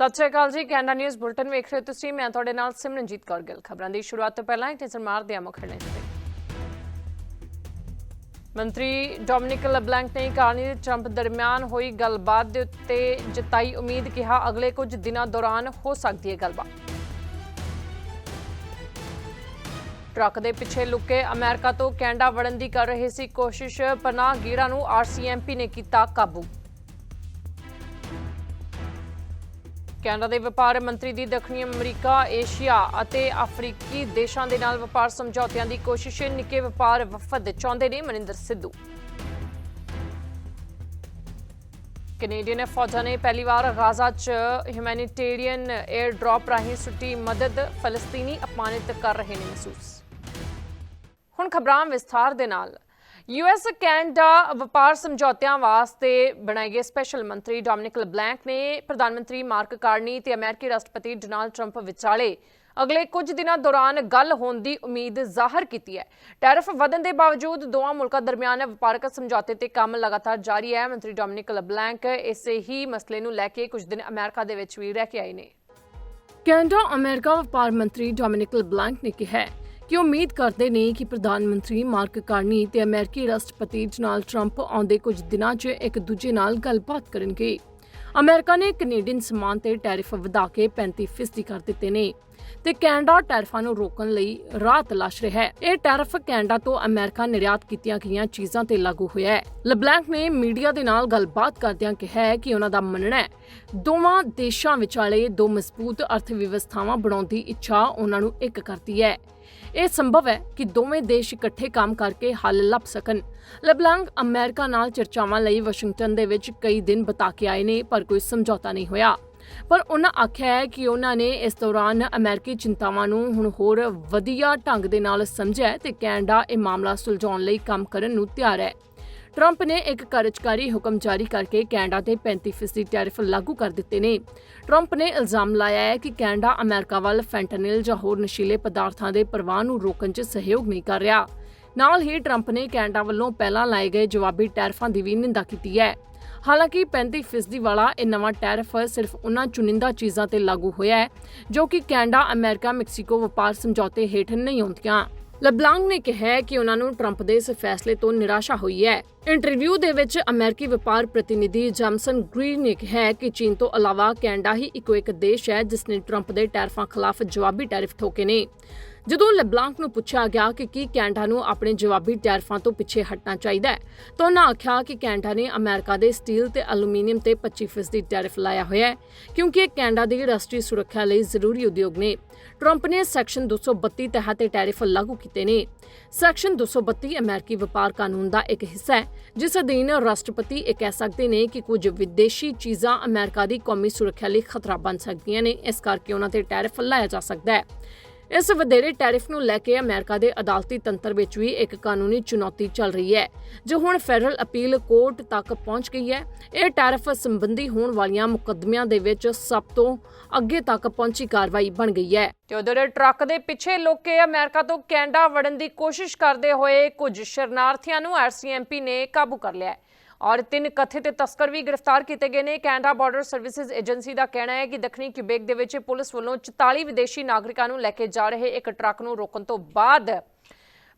ਸਤਿ ਸ਼੍ਰੀ ਅਕਾਲ ਜੀ, Canada news bulletin ਵੇਖ ਰਹੇ ਹੋ ਤੁਸੀਂ। ਮੈਂ ਤੁਹਾਡੇ ਨਾਲ ਸਿਮਰਨਜੀਤ ਕੌਰ ਗਿੱਲ। ਖਬਰਾਂ ਦੀ ਸ਼ੁਰੂਆਤ ਤੋਂ ਪਹਿਲਾਂ ਇੱਕ ਨਜ਼ਰ ਮਾਰਦੇ ਹਾਂ ਮੁੱਖ ਹੈਡਲਾਈਨਸ ਤੇ ਮੰਤਰੀ ਡੋਮਿਨਿਕ ਲਬਲੈਂਕ ਨੇ ਕਾਰਨੀ ਤੇ ਟਰੰਪ ਦਰਮਿਆਨ ਹੋਈ ਗੱਲਬਾਤ ਦੇ ਉੱਤੇ ਜਤਾਈ ਉਮੀਦ ਕਿਹਾ, ਅਗਲੇ ਕੁਝ ਦਿਨਾਂ ਦੌਰਾਨ ਹੋ ਸਕਦੀ ਹੈ ਗੱਲਬਾਤ। ਟਰੱਕ ਦੇ ਪਿੱਛੇ ਲੁਕੇ ਅਮਰੀਕਾ ਤੋਂ ਕੈਨੇਡਾ ਵੜਨ ਦੀ ਕਰ ਰਹੇ ਸੀ ਕੋਸ਼ਿਸ਼ ਪਨਾਹ ਗੀੜਾ ਨੂੰ ਆਰਸੀਐਮਪੀ ਨੇ ਕੀਤਾ ਕਾਬੂ। ਕੈਨੇਡਾ ਦੇ ਵਪਾਰ ਮੰਤਰੀ ਦੀ ਦੱਖਣੀ ਅਮਰੀਕਾ, ਏਸ਼ੀਆ ਅਤੇ ਅਫਰੀਕੀ ਦੇਸ਼ਾਂ ਦੇ ਨਾਲ ਵਪਾਰ ਸਮਝੌਤਿਆਂ ਦੀ ਕੋਸ਼ਿਸ਼, ਨਿੱਕੇ ਵਪਾਰ ਵਫਦ ਚਾਹੁੰਦੇ ਨੇ ਮਨਿੰਦਰ ਸਿੱਧੂ। ਕੈਨੇਡੀਅਨ ਫੌਜਾਂ ਨੇ ਪਹਿਲੀ ਵਾਰ ਗਾਜ਼ਾ 'ਚ ਹਿਊਮੈਨਿਟੇਰੀਅਨ 에ਅਰ ਡ੍ਰੌਪ ਰਾਹੀਂ ਸੁੱਟੀ ਮਦਦ, ਫਲਸਤੀਨੀ ਅਪਮਾਨਿਤ ਕਰ ਰਹੇ ਨੇ ਮਹਿਸੂਸ। ਹੁਣ ਖਬਰਾਂ ਵਿਸਥਾਰ ਦੇ ਨਾਲ। ਯੂਐਸ ਕੈਨੇਡਾ ਵਪਾਰ ਸਮਝੌਤਿਆਂ ਵਾਸਤੇ ਬਣਾਏ ਗਏ ਸਪੈਸ਼ਲ ਮੰਤਰੀ ਡੋਮਿਨਿਕ ਲਬਲੈਂਕ ਨੇ ਪ੍ਰਧਾਨ ਮੰਤਰੀ ਮਾਰਕ ਕਾਰਨੀ ਤੇ ਅਮਰੀਕੀ ਰਾਸ਼ਟਰਪਤੀ ਡੋਨਾਲਡ ਟਰੰਪ ਵਿਚਾਲੇ ਅਗਲੇ ਕੁਝ ਦਿਨਾਂ ਦੌਰਾਨ ਗੱਲ ਹੋਣ ਦੀ ਉਮੀਦ ਜ਼ਾਹਰ ਕੀਤੀ ਹੈ। ਟੈਰਿਫ ਵਧਣ ਦੇ ਬਾਵਜੂਦ ਦੋਵਾਂ ਮੁਲਕਾਂ ਦਰਮਿਆਨ ਵਪਾਰਕ ਸਮਝੌਤੇ ਤੇ ਕੰਮ ਲਗਾਤਾਰ ਜਾਰੀ ਹੈ। ਮੰਤਰੀ ਡੋਮਿਨਿਕ ਲਬਲੈਂਕ ਇਸੇ ਹੀ ਮਸਲੇ ਨੂੰ ਲੈ ਕੇ ਕੁਝ ਦਿਨ ਅਮਰੀਕਾ ਦੇ ਵਿੱਚ ਵੀ ਰਹਿ ਕੇ ਆਏ ਨੇ। ਕੈਨੇਡਾ ਅਮਰੀਕਾ ਵਪਾਰ ਮੰਤਰੀ ਡੋਮਿਨਿਕ ਲਬਲੈਂਕ ਨੇ ਕਿਹਾ ਕਿ ਉਮੀਦ ਕਰਦੇ ਨੇ ਕਿ ਪ੍ਰਧਾਨ ਮੰਤਰੀ ਮਾਰਕ ਕਾਰਨੀ ਤੇ ਅਮਰੀਕੀ ਰਾਸ਼ਟਰਪਤੀ ਡੋਨਾਲਡ ਟਰੰਪ ਆਉਂਦੇ ਕੁਝ ਦਿਨਾਂ 'ਚ ਇੱਕ ਦੂਜੇ ਨਾਲ ਗੱਲਬਾਤ ਕਰਨਗੇ। ਅਮਰੀਕਾ ਨੇ ਕੈਨੇਡੀਅਨ ਸਮਾਨ ਤੇ ਟੈਰਿਫ ਵਧਾ ਕੇ 35% ਕਰ ਦਿੱਤੇ ਨੇ ਤੇ ਕੈਨੇਡਾ ਟੈਰਿਫਾਂ ਨੂੰ ਰੋਕਣ ਲਈ ਰਾਹ ਤਲਾਸ਼ ਰਿਹਾ ਹੈ। ਇਹ ਟੈਰਿਫ ਕੈਨੇਡਾ ਤੋਂ ਅਮਰੀਕਾ ਨਿਰਯਾਤ ਕੀਤੀਆਂ ਗਈਆਂ ਚੀਜ਼ਾਂ ਤੇ ਲਾਗੂ ਹੋਇਆ ਹੈ। ਲਬਲੈਂਕ ਨੇ ਮੀਡੀਆ ਦੇ ਨਾਲ ਗੱਲਬਾਤ ਕਰਦਿਆਂ ਕਿਹਾ ਹੈ ਕਿ ਉਹਨਾਂ ਦਾ ਮੰਨਣਾ ਹੈ, ਦੋਵਾਂ ਦੇਸ਼ਾਂ ਵਿਚਾਲੇ ਦੋ ਮਜ਼ਬੂਤ ਅਰਥ ਵਿਵਸਥਾਵਾਂ ਬਣਾਉਣ ਦੀ ਇੱਛਾ ਉਹਨਾਂ ਨੂੰ ਇੱਕ ਕਰਦੀ ਹੈ। ਇਹ ਸੰਭਵ ਹੈ ਕਿ ਦੋਵੇਂ ਦੇਸ਼ ਇਕੱਠੇ ਕੰਮ ਕਰਕੇ ਹੱਲ ਲੱਭ ਸਕਣ। ਲਬਲੈਂਕ ਅਮਰੀਕਾ ਨਾਲ ਚਰਚਾਵਾਂ ਲਈ ਵਾਸ਼ਿੰਗਟਨ ਦੇ ਵਿੱਚ ਕਈ ਦਿਨ ਬਿਤਾ ਕੇ ਆਏ ਨੇ, ਪਰ ਕੋਈ ਸਮਝੌਤਾ ਨਹੀਂ ਹੋਇਆ। ਪਰ ਉਹਨਾਂ ਆਖਿਆ ਹੈ ਕਿ ਉਹਨਾਂ ਨੇ ਇਸ ਦੌਰਾਨ ਅਮਰੀਕੀ ਚਿੰਤਾਵਾਂ ਨੂੰ ਹੁਣ ਹੋਰ ਵਧੀਆ ਢੰਗ ਦੇ ਨਾਲ ਸਮਝਿਆ ਹੈ ਤੇ ਕੈਨੇਡਾ ਇਹ ਮਾਮਲਾ ਸੁਲਝਾਉਣ ਲਈ ਕੰਮ ਕਰਨ ਨੂੰ ਤਿਆਰ ਹੈ। ਟਰੰਪ ਨੇ ਇੱਕ ਕਾਰਜਕਾਰੀ ਹੁਕਮ ਜਾਰੀ ਕਰਕੇ ਕੈਨੇਡਾ ਤੇ 35% ਟੈਰਿਫ ਲਾਗੂ ਕਰ ਦਿੱਤੇ ਨੇ। ਟਰੰਪ ਨੇ ਇਲਜ਼ਾਮ ਲਾਇਆ ਹੈ ਕਿ ਕੈਨੇਡਾ ਅਮਰੀਕਾ ਵੱਲ ਫੈਂਟਨਿਲ ਜਾਂ ਹੋਰ ਨਸ਼ੀਲੇ ਪਦਾਰਥਾਂ ਦੇ ਪ੍ਰਵਾਹ ਨੂੰ ਰੋਕਣ 'ਚ ਸਹਿਯੋਗ ਨਹੀਂ ਕਰ ਰਿਹਾ। ਨਾਲ ਹੀ ਟਰੰਪ ਨੇ ਕੈਨੇਡਾ ਵੱਲੋਂ ਪਹਿਲਾਂ ਲਾਏ ਗਏ ਜਵਾਬੀ ਟੈਰਿਫਾਂ ਦੀ ਵੀ ਨਿੰਦਾ ਕੀਤੀ ਹੈ। ਹਾਲਾਂਕਿ 35% ਵਾਲਾ ਇਹ ਨਵਾਂ ਟੈਰਿਫ ਸਿਰਫ ਉਹਨਾਂ ਚੁਣਿੰਦਾ ਚੀਜ਼ਾਂ ਤੇ ਲਾਗੂ ਹੋਇਆ ਹੈ ਜੋ ਕਿ ਕੈਨੇਡਾ, ਅਮਰੀਕਾ, ਮੈਕਸੀਕੋ ਵਪਾਰ ਸਮਝੌਤੇ ਹੇਠ ਨਹੀਂ ਆਉਂਦੀਆਂ। ਲਬਲਾਂਗ ਨੇ ਕਿਹਾ ਹੈ ਕਿ ਉਹਨਾਂ ਨੂੰ ਟਰੰਪ ਦੇ ਇਸ ਫੈਸਲੇ ਤੋਂ ਨਿਰਾਸ਼ਾ ਹੋਈ ਹੈ। ਇੰਟਰਵਿਊ ਦੇ ਵਿੱਚ ਅਮਰੀਕੀ ਵਪਾਰ ਪ੍ਰਤੀਨਿਧੀ ਜਮਸਨ ਗ੍ਰੀਨ ਨੇ ਕਿਹਾ ਕਿ ਚੀਨ ਤੋਂ ਇਲਾਵਾ ਕੈਨੇਡਾ ਹੀ ਇੱਕੋ ਇੱਕ ਦੇਸ਼ ਹੈ, ਜਿਸ ਨੇ ਟਰੰਪ ਦੇ ਟੈਰਿਫਾਂ ਖਿਲਾਫ ਜਵਾਬੀ ਟੈਰਿਫ ਠੋਕੇ ਨੇ। ਜਦੋਂ ਲੈਬਲਾਂਕ ਨੂੰ ਪੁੱਛਿਆ ਗਿਆ ਕਿ ਕੀ ਕੈਨੇਡਾ ਨੂੰ ਆਪਣੇ ਜਵਾਬੀ ਟੈਰਫਾਂ ਤੋਂ ਪਿੱਛੇ ਹਟਣਾ ਚਾਹੀਦਾ ਹੈ, ਤਾਂ ਉਹਨਾਂ ਆਖਿਆ ਕਿ ਕੈਨੇਡਾ ਨੇ ਅਮਰੀਕਾ ਦੇ ਸਟੀਲ ਤੇ ਐਲੂਮੀਨੀਅਮ ਤੇ 25% ਟੈਰਿਫ ਲਾਇਆ ਹੋਇਆ ਹੈ, ਕਿਉਂਕਿ ਇਹ ਕੈਨੇਡਾ ਦੀ ਰਾਸ਼ਟਰੀ ਸੁਰੱਖਿਆ ਲਈ ਜ਼ਰੂਰੀ ਉਦਯੋਗ ਨੇ। ਟਰੰਪ ਨੇ ਸੈਕਸ਼ਨ 232 ਤਹਿਤ ਟੈਰਿਫ ਲਾਗੂ ਕੀਤੇ ਨੇ ਸੈਕਸ਼ਨ 232 ਅਮਰੀਕੀ ਵਪਾਰ ਕਾਨੂੰਨ ਦਾ ਇੱਕ ਹਿੱਸਾ ਹੈ ਜਿਸ ਅਧੀਨ ਰਾਸ਼ਟਰਪਤੀ ਇਹ ਕਹਿ ਸਕਦੇ ਨੇ ਕਿ ਕੁਝ ਵਿਦੇਸ਼ੀ ਚੀਜ਼ਾਂ ਅਮਰੀਕਾ ਦੀ ਕੌਮੀ ਸੁਰੱਖਿਆ ਲਈ ਖਤਰਾ ਬਣ ਸਕਦੀਆਂ ਨੇ ਇਸ ਕਰਕੇ ਉਹਨਾਂ ਤੇ ਟੈਰਿਫ ਲਾਇਆ ਜਾ ਸਕਦਾ ਹੈ ਇਸ ਵਧੇਰੇ ਟੈਰਿਫ ਨੂੰ ਲੈ ਕੇ ਅਮਰੀਕਾ ਦੇ ਅਦਾਲਤੀ ਤੰਤਰ ਵਿੱਚ ਵੀ ਇੱਕ ਕਾਨੂੰਨੀ ਚੁਣੌਤੀ ਚੱਲ ਰਹੀ ਹੈ, ਜੋ ਹੁਣ ਫੈਡਰਲ ਅਪੀਲ ਕੋਰਟ ਤੱਕ ਪਹੁੰਚ ਗਈ ਹੈ। ਇਹ ਟੈਰਿਫ ਸੰਬੰਧੀ ਹੋਣ ਵਾਲੀਆਂ ਮੁਕੱਦਮਿਆਂ ਦੇ ਵਿੱਚ ਸਭ ਤੋਂ ਅੱਗੇ ਤੱਕ ਪਹੁੰਚੀ ਕਾਰਵਾਈ ਬਣ ਗਈ ਹੈ। ਤੇ ਉਧਰ ਟਰੱਕ ਦੇ ਪਿੱਛੇ ਲੋਕੇ ਅਮਰੀਕਾ ਤੋਂ ਕੈਨੇਡਾ ਵੜਨ ਦੀ ਕੋਸ਼ਿਸ਼ ਕਰਦੇ ਹੋਏ ਕੁਝ ਸ਼ਰਨਾਰਥੀਆਂ ਨੂੰ ਆਰਸੀਐਮਪੀ ਨੇ ਕਾਬੂ ਕਰ ਲਿਆ ਹੈ। ਔਰ ਤਿੰਨ ਕਥਿਤ ਤਸਕਰ ਵੀ ਗ੍ਰਿਫਤਾਰ ਕੀਤੇ ਗਏ ਨੇ। ਕੈਨੇਡਾ ਬਾਰਡਰ ਸਰਵਿਸਿਜ਼ ਏਜੰਸੀ ਦਾ ਕਹਿਣਾ ਹੈ ਕਿ ਦੱਖਣੀ ਕਿਊਬੇਕ ਦੇ ਵਿੱਚ ਪੁਲਿਸ ਵੱਲੋਂ 44 ਵਿਦੇਸ਼ੀ ਨਾਗਰਿਕਾਂ ਨੂੰ ਲੈ ਕੇ ਜਾ ਰਹੇ ਇੱਕ ਟਰੱਕ ਨੂੰ ਰੋਕਣ ਤੋਂ ਬਾਅਦ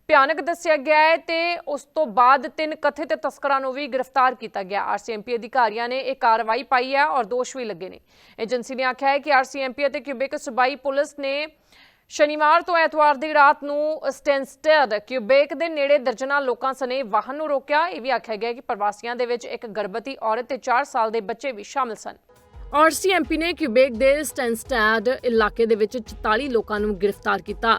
ਭਿਆਨਕ ਦੱਸਿਆ ਗਿਆ ਹੈ ਤੇ ਉਸ ਤੋਂ ਬਾਅਦ ਤਿੰਨ ਕਥਿਤ ਤਸਕਰਾਂ ਨੂੰ ਵੀ ਗ੍ਰਿਫਤਾਰ ਕੀਤਾ ਗਿਆ। ਆਰਸੀਐਮਪੀ ਅਧਿਕਾਰੀਆਂ ਨੇ ਇਹ ਕਾਰਵਾਈ ਪਾਈ ਹੈ ਔਰ ਦੋਸ਼ ਵੀ ਲੱਗੇ ਨੇ। ਏਜੰਸੀ ਨੇ ਆਖਿਆ ਹੈ ਕਿ ਆਰਸੀਐਮਪੀ ਅਤੇ ਕਿਊਬੇਕ ਸੂਬਾਈ ਪੁਲਿਸ ਨੇ ਸ਼ਨੀਵਾਰ ਤੋਂ ਐਤਵਾਰ ਦੀ ਰਾਤ ਨੂੰ ਸਟੈਂਸਟਡ ਕਿਊਬੇਕ ਦੇ ਨੇੜੇ ਦਰਜਨਾਂ ਲੋਕਾਂ ਸਨੇ ਵਾਹਨ ਨੂੰ ਰੋਕਿਆ। ਇਹ ਵੀ ਆਖਿਆ ਗਿਆ ਕਿ ਪ੍ਰਵਾਸੀਆਂ ਦੇ ਵਿੱਚ ਇੱਕ ਗਰਭਵਤੀ ਔਰਤ ਤੇ 4 ਸਾਲ ਦੇ ਬੱਚੇ ਵੀ ਸ਼ਾਮਲ ਸਨ। ਆਰਸੀਐਮਪੀ ਨੇ ਕਿਊਬੇਕ ਦੇ ਸਟੈਂਸਟਡ ਇਲਾਕੇ ਦੇ ਵਿੱਚ 44 ਲੋਕਾਂ ਨੂੰ ਗ੍ਰਿਫਤਾਰ ਕੀਤਾ।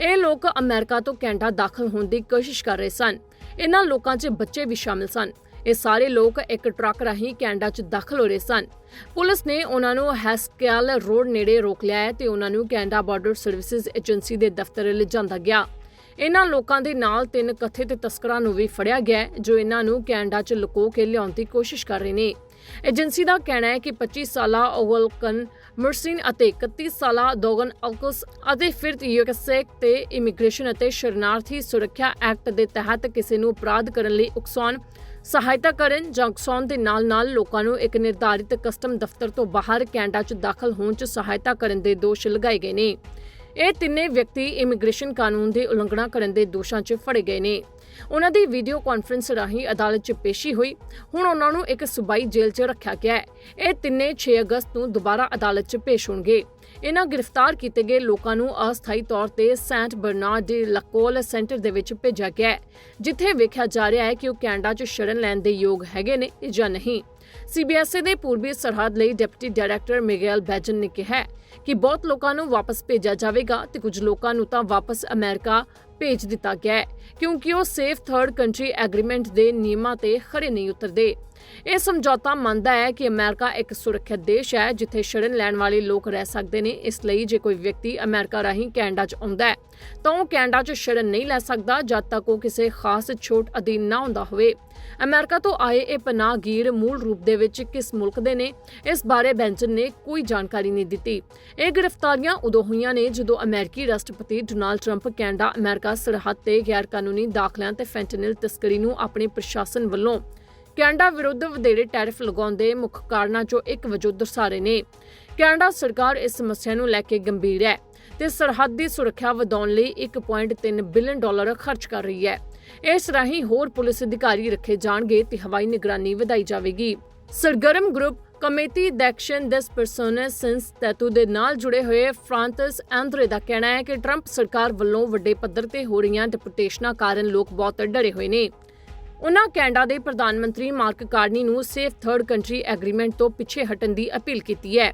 ਇਹ ਲੋਕ ਅਮਰੀਕਾ ਤੋਂ ਕੈਨੇਡਾ ਦਾਖਲ ਹੋਣ ਦੀ ਕੋਸ਼ਿਸ਼ ਕਰ ਰਹੇ ਸਨ। ਇਹਨਾਂ ਲੋਕਾਂ 'ਚ ਬੱਚੇ ਵੀ ਸ਼ਾਮਲ ਸਨ। ਇਹ ਸਾਰੇ ਲੋਕ ਇੱਕ ਟਰੱਕ ਰਾਹੀਂ ਕੈਨੇਡਾ 'ਚ ਦਾਖਲ ਹੋ ਰਹੇ ਸਨ। ਪੁਲਿਸ ਨੇ ਉਹਨਾਂ ਨੂੰ ਹੈਸਕੈਲ ਰੋਡ ਨੇੜੇ ਰੋਕ ਲਿਆ ਤੇ ਉਹਨਾਂ ਨੂੰ ਕੈਨੇਡਾ ਬਾਰਡਰ ਸਰਵਿਸਿਜ਼ ਏਜੰਸੀ ਦੇ ਦਫ਼ਤਰ ਲਿਜਾਂਦਾ ਗਿਆ। ਇਹਨਾਂ ਲੋਕਾਂ ਦੇ ਨਾਲ ਤਿੰਨ ਕਥਿਤ ਤਸਕਰਾਂ ਨੂੰ ਵੀ ਫੜਿਆ ਗਿਆ ਜੋ ਇਹਨਾਂ ਨੂੰ ਕੈਨੇਡਾ 'ਚ ਲੁਕੋ ਕੇ ਲਿਆਉਣ ਦੀ ਕੋਸ਼ਿਸ਼ ਕਰ ਰਹੇ ਨੇ। ਏਜੰਸੀ ਦਾ ਕਹਿਣਾ ਹੈ ਕਿ 25 ਸਾਲਾ ਓਵਲਕਨ ਮਰਸਿਨ ਅਤੇ 31 ਸਾਲਾ ਦੋਗਨ ਅਲਕਸ ਅਤੇ ਫਿਰ ਯੂਐਸਏ ਤੇ ਇਮੀਗ੍ਰੇਸ਼ਨ ਅਤੇ ਸ਼ਰਨਾਰਥੀ ਸੁਰੱਖਿਆ ਐਕਟ ਦੇ ਤਹਿਤ ਕਿਸੇ ਨੂੰ ਅਪਰਾਧ ਕਰਨ ਲਈ ਉਕਸਾਉਣ, ਸਹਾਇਤਾ ਕਰਨ ਜਾਂ ਉਕਸਾਉਣ ਦੇ ਨਾਲ-ਨਾਲ ਲੋਕਾਂ ਨੂੰ ਇੱਕ ਨਿਰਧਾਰਿਤ ਕਸਟਮ ਦਫ਼ਤਰ ਤੋਂ ਬਾਹਰ ਕੈਨੇਡਾ 'ਚ ਦਾਖਲ ਹੋਣ 'ਚ ਸਹਾਇਤਾ ਕਰਨ ਦੇ ਦੋਸ਼ ਲਗਾਏ ਗਏ ਨੇ। ਇਹ ਤਿੰਨੇ ਵਿਅਕਤੀ ਇਮੀਗ੍ਰੇਸ਼ਨ ਕਾਨੂੰਨ ਦੀ ਉਲੰਘਣਾ ਕਰਨ ਦੇ ਦੋਸ਼ਾਂ 'ਚ ਫੜੇ ਗਏ ਨੇ। ਉਹਨਾਂ ਦੀ ਵੀਡੀਓ ਕਾਨਫਰੰਸ ਰਾਹੀਂ ਅਦਾਲਤ 'ਚ ਪੇਸ਼ੀ ਹੋਈ। ਹੁਣ ਉਹਨਾਂ ਨੂੰ ਇੱਕ ਸੂਬਾਈ ਜੇਲ੍ਹ 'ਚ ਰੱਖਿਆ ਗਿਆ ਹੈ। ਇਹ ਤਿੰਨੇ 6 ਅਗਸਤ ਨੂੰ ਦੁਬਾਰਾ ਅਦਾਲਤ 'ਚ ਪੇਸ਼ ਹੋਣਗੇ। ਇਹਨਾਂ ਗ੍ਰਿਫਤਾਰ ਕੀਤੇ ਗਏ ਲੋਕਾਂ ਨੂੰ ਅਸਥਾਈ ਤੌਰ ਤੇ ਸੈਂਟ ਬਰਨਾਰਡ ਦੇ ਲਕੋਲ ਸੈਂਟਰ ਦੇ ਵਿੱਚ ਭੇਜਿਆ ਗਿਆ ਹੈ, ਜਿੱਥੇ ਵੇਖਿਆ ਜਾ ਰਿਹਾ ਹੈ ਕਿ ਉਹ ਕੈਨੇਡਾ 'ਚ ਸ਼ਰਨ ਲੈਣ ਦੇ ਯੋਗ ਹੈਗੇ ਨੇ ਜਾਂ ਨਹੀਂ। ਸੀਬੀਐਸਈ ਦੇ ਪੂਰਬੀ ਸਰਹੱਦ ਲਈ ਡਿਪਟੀ ਡਾਇਰੈਕਟਰ ਮਿਗੇਲ ਬੈਜਨ ਨੇ ਕਿਹਾ ਕਿ ਬਹੁਤ ਲੋਕਾਂ ਨੂੰ ਵਾਪਸ ਭੇਜਿਆ ਜਾਵੇਗਾ ਤੇ ਕੁਝ ਲੋਕਾਂ ਨੂੰ ਤਾਂ ਵਾਪਸ ਅਮਰੀਕਾ ਭੇਜ ਦਿੱਤਾ ਗਿਆ ਹੈ, ਕਿਉਂਕਿ ਉਹ ਸੇਫ ਥਰਡ ਕੰਟਰੀ ਐਗਰੀਮੈਂਟ ਦੇ ਨਿਯਮਾਂ ਤੇ ਖਰੇ ਨਹੀਂ ਉਤਰਦੇ। ਇਹ ਸਮਝੌਤਾ ਮੰਨਦਾ ਹੈ ਕਿ ਅਮਰੀਕਾ ਇੱਕ ਸੁਰੱਖਿਅਤ ਦੇਸ਼ ਹੈ, ਜਿੱਥੇ ਸ਼ਰਨ ਲੈਣ ਵਾਲੇ ਲੋਕ ਰਹਿ ਸਕਦੇ ਨੇ। ਇਸ ਲਈ ਜੇ ਕੋਈ ਵਿਅਕਤੀ ਅਮਰੀਕਾ ਰਾਹੀਂ ਕੈਨੇਡਾ 'ਚ ਆਉਂਦਾ ਹੈ, ਤਾਂ ਉਹ ਕੈਨੇਡਾ 'ਚ ਸ਼ਰਨ ਨਹੀਂ ਲੈ ਸਕਦਾ, ਜਦ ਤੱਕ ਉਹ ਕਿਸੇ ਖਾਸ ਛੋਟ ਅਧੀਨ ਨਾ ਹੁੰਦਾ ਹੋਵੇ। ਅਮਰੀਕਾ ਤੋਂ ਆਏ ਇਹ ਪਨਾਹਗੀਰ ਮੂਲ ਰੂਪ ਦੇ ਵਿੱਚ ਕਿਸ ਮੁਲਕ ਦੇ ਨੇ? ਇਸ ਬਾਰੇ ਬੈਂਚਨ ਨੇ ਕੋਈ ਜਾਣਕਾਰੀ ਨਹੀਂ ਦਿੱਤੀ। ਇਹ ਗ੍ਰਿਫਤਾਰੀਆਂ ਉਦੋਂ ਹੋਈਆਂ ਨੇ ਜਦੋਂ ਅਮਰੀਕੀ ਰਾਸ਼ਟਰਪਤੀ ਡੋਨਾਲਡ ਟਰੰਪ ਕੈਨੇਡਾ, ਅਮਰੀਕਾ ਸਰਹੱਦ ਤੇ ਗੈਰ ਕਾਨੂੰਨੀ ਦਾਖਲਿਆਂ ਤੇ ਫੈਂਟਨਿਲ ਤਸਕਰੀ ਨੂੰ ਆਪਣੇ ਪ੍ਰਸ਼ਾਸਨ ਵੱਲੋਂ ਕੈਨੇਡਾ ਵਿਰੁੱਧ ਵਧੇਰੇ ਟੈਰਿਫ ਲਗਾਉਣ ਦੇ ਮੁੱਖ ਕਾਰਨਾਂ 'ਚੋਂ ਇੱਕ ਵਜੋਂ ਦਰਸਾਰੇ ਨੇ। ਕੈਨੇਡਾ ਸਰਕਾਰ ਇਸ ਸਮੱਸਿਆ ਨੂੰ ਲੈ ਕੇ ਗੰਭੀਰ ਹੈ ਤੇ ਸਰਹੱਦ ਦੀ ਸੁਰੱਖਿਆ ਵਧਾਉਣ ਲਈ 1.3 ਬਿਲੀਅਨ ਡਾਲਰ ਖਰਚ ਕਰ ਰਹੀ ਹੈ। ਇਸ ਰਾਹੀਂ ਹੋਰ ਪੁਲਿਸ ਅਧਿਕਾਰੀ ਰੱਖੇ ਜਾਣਗੇ ਤੇ ਹਵਾਈ ਨਿਗਰਾਨੀ ਵਧਾਈ ਜਾਵੇਗੀ। ਸਰਗਰਮ ਗਰੁੱਪ ਕਮੇਟੀ ਦੈਕਸ਼ਨ ਦਸ ਪਰਸਨਸ ਸਿੰਸ ਤੈਤੂ ਦੇ ਨਾਲ ਜੁੜੇ ਹੋਏ ਫ੍ਰਾਂਸਿਸ ਐਂਦਰੇ ਦਾ ਕਹਿਣਾ ਹੈ ਕਿ ਟਰੰਪ ਸਰਕਾਰ ਵੱਲੋਂ ਵੱਡੇ ਪੱਧਰ ਤੇ ਹੋ ਰਹੀਆਂ ਡਿਪੂਟੇਸ਼ਨਾਂ ਕਾਰਨ ਲੋਕ ਬਹੁਤ ਡਰੇ ਹੋਏ ਨੇ। ਉਨ੍ਹਾਂ ਕੈਨੇਡਾ ਦੇ ਪ੍ਰਧਾਨ ਮੰਤਰੀ ਮਾਰਕ ਕਾਰਨੀ ਨੂੰ ਸੇਫ ਥਰਡ ਕੰਟਰੀ ਐਗਰੀਮੈਂਟ ਤੋਂ ਪਿੱਛੇ ਹਟਣ ਦੀ ਅਪੀਲ ਕੀਤੀ ਹੈ।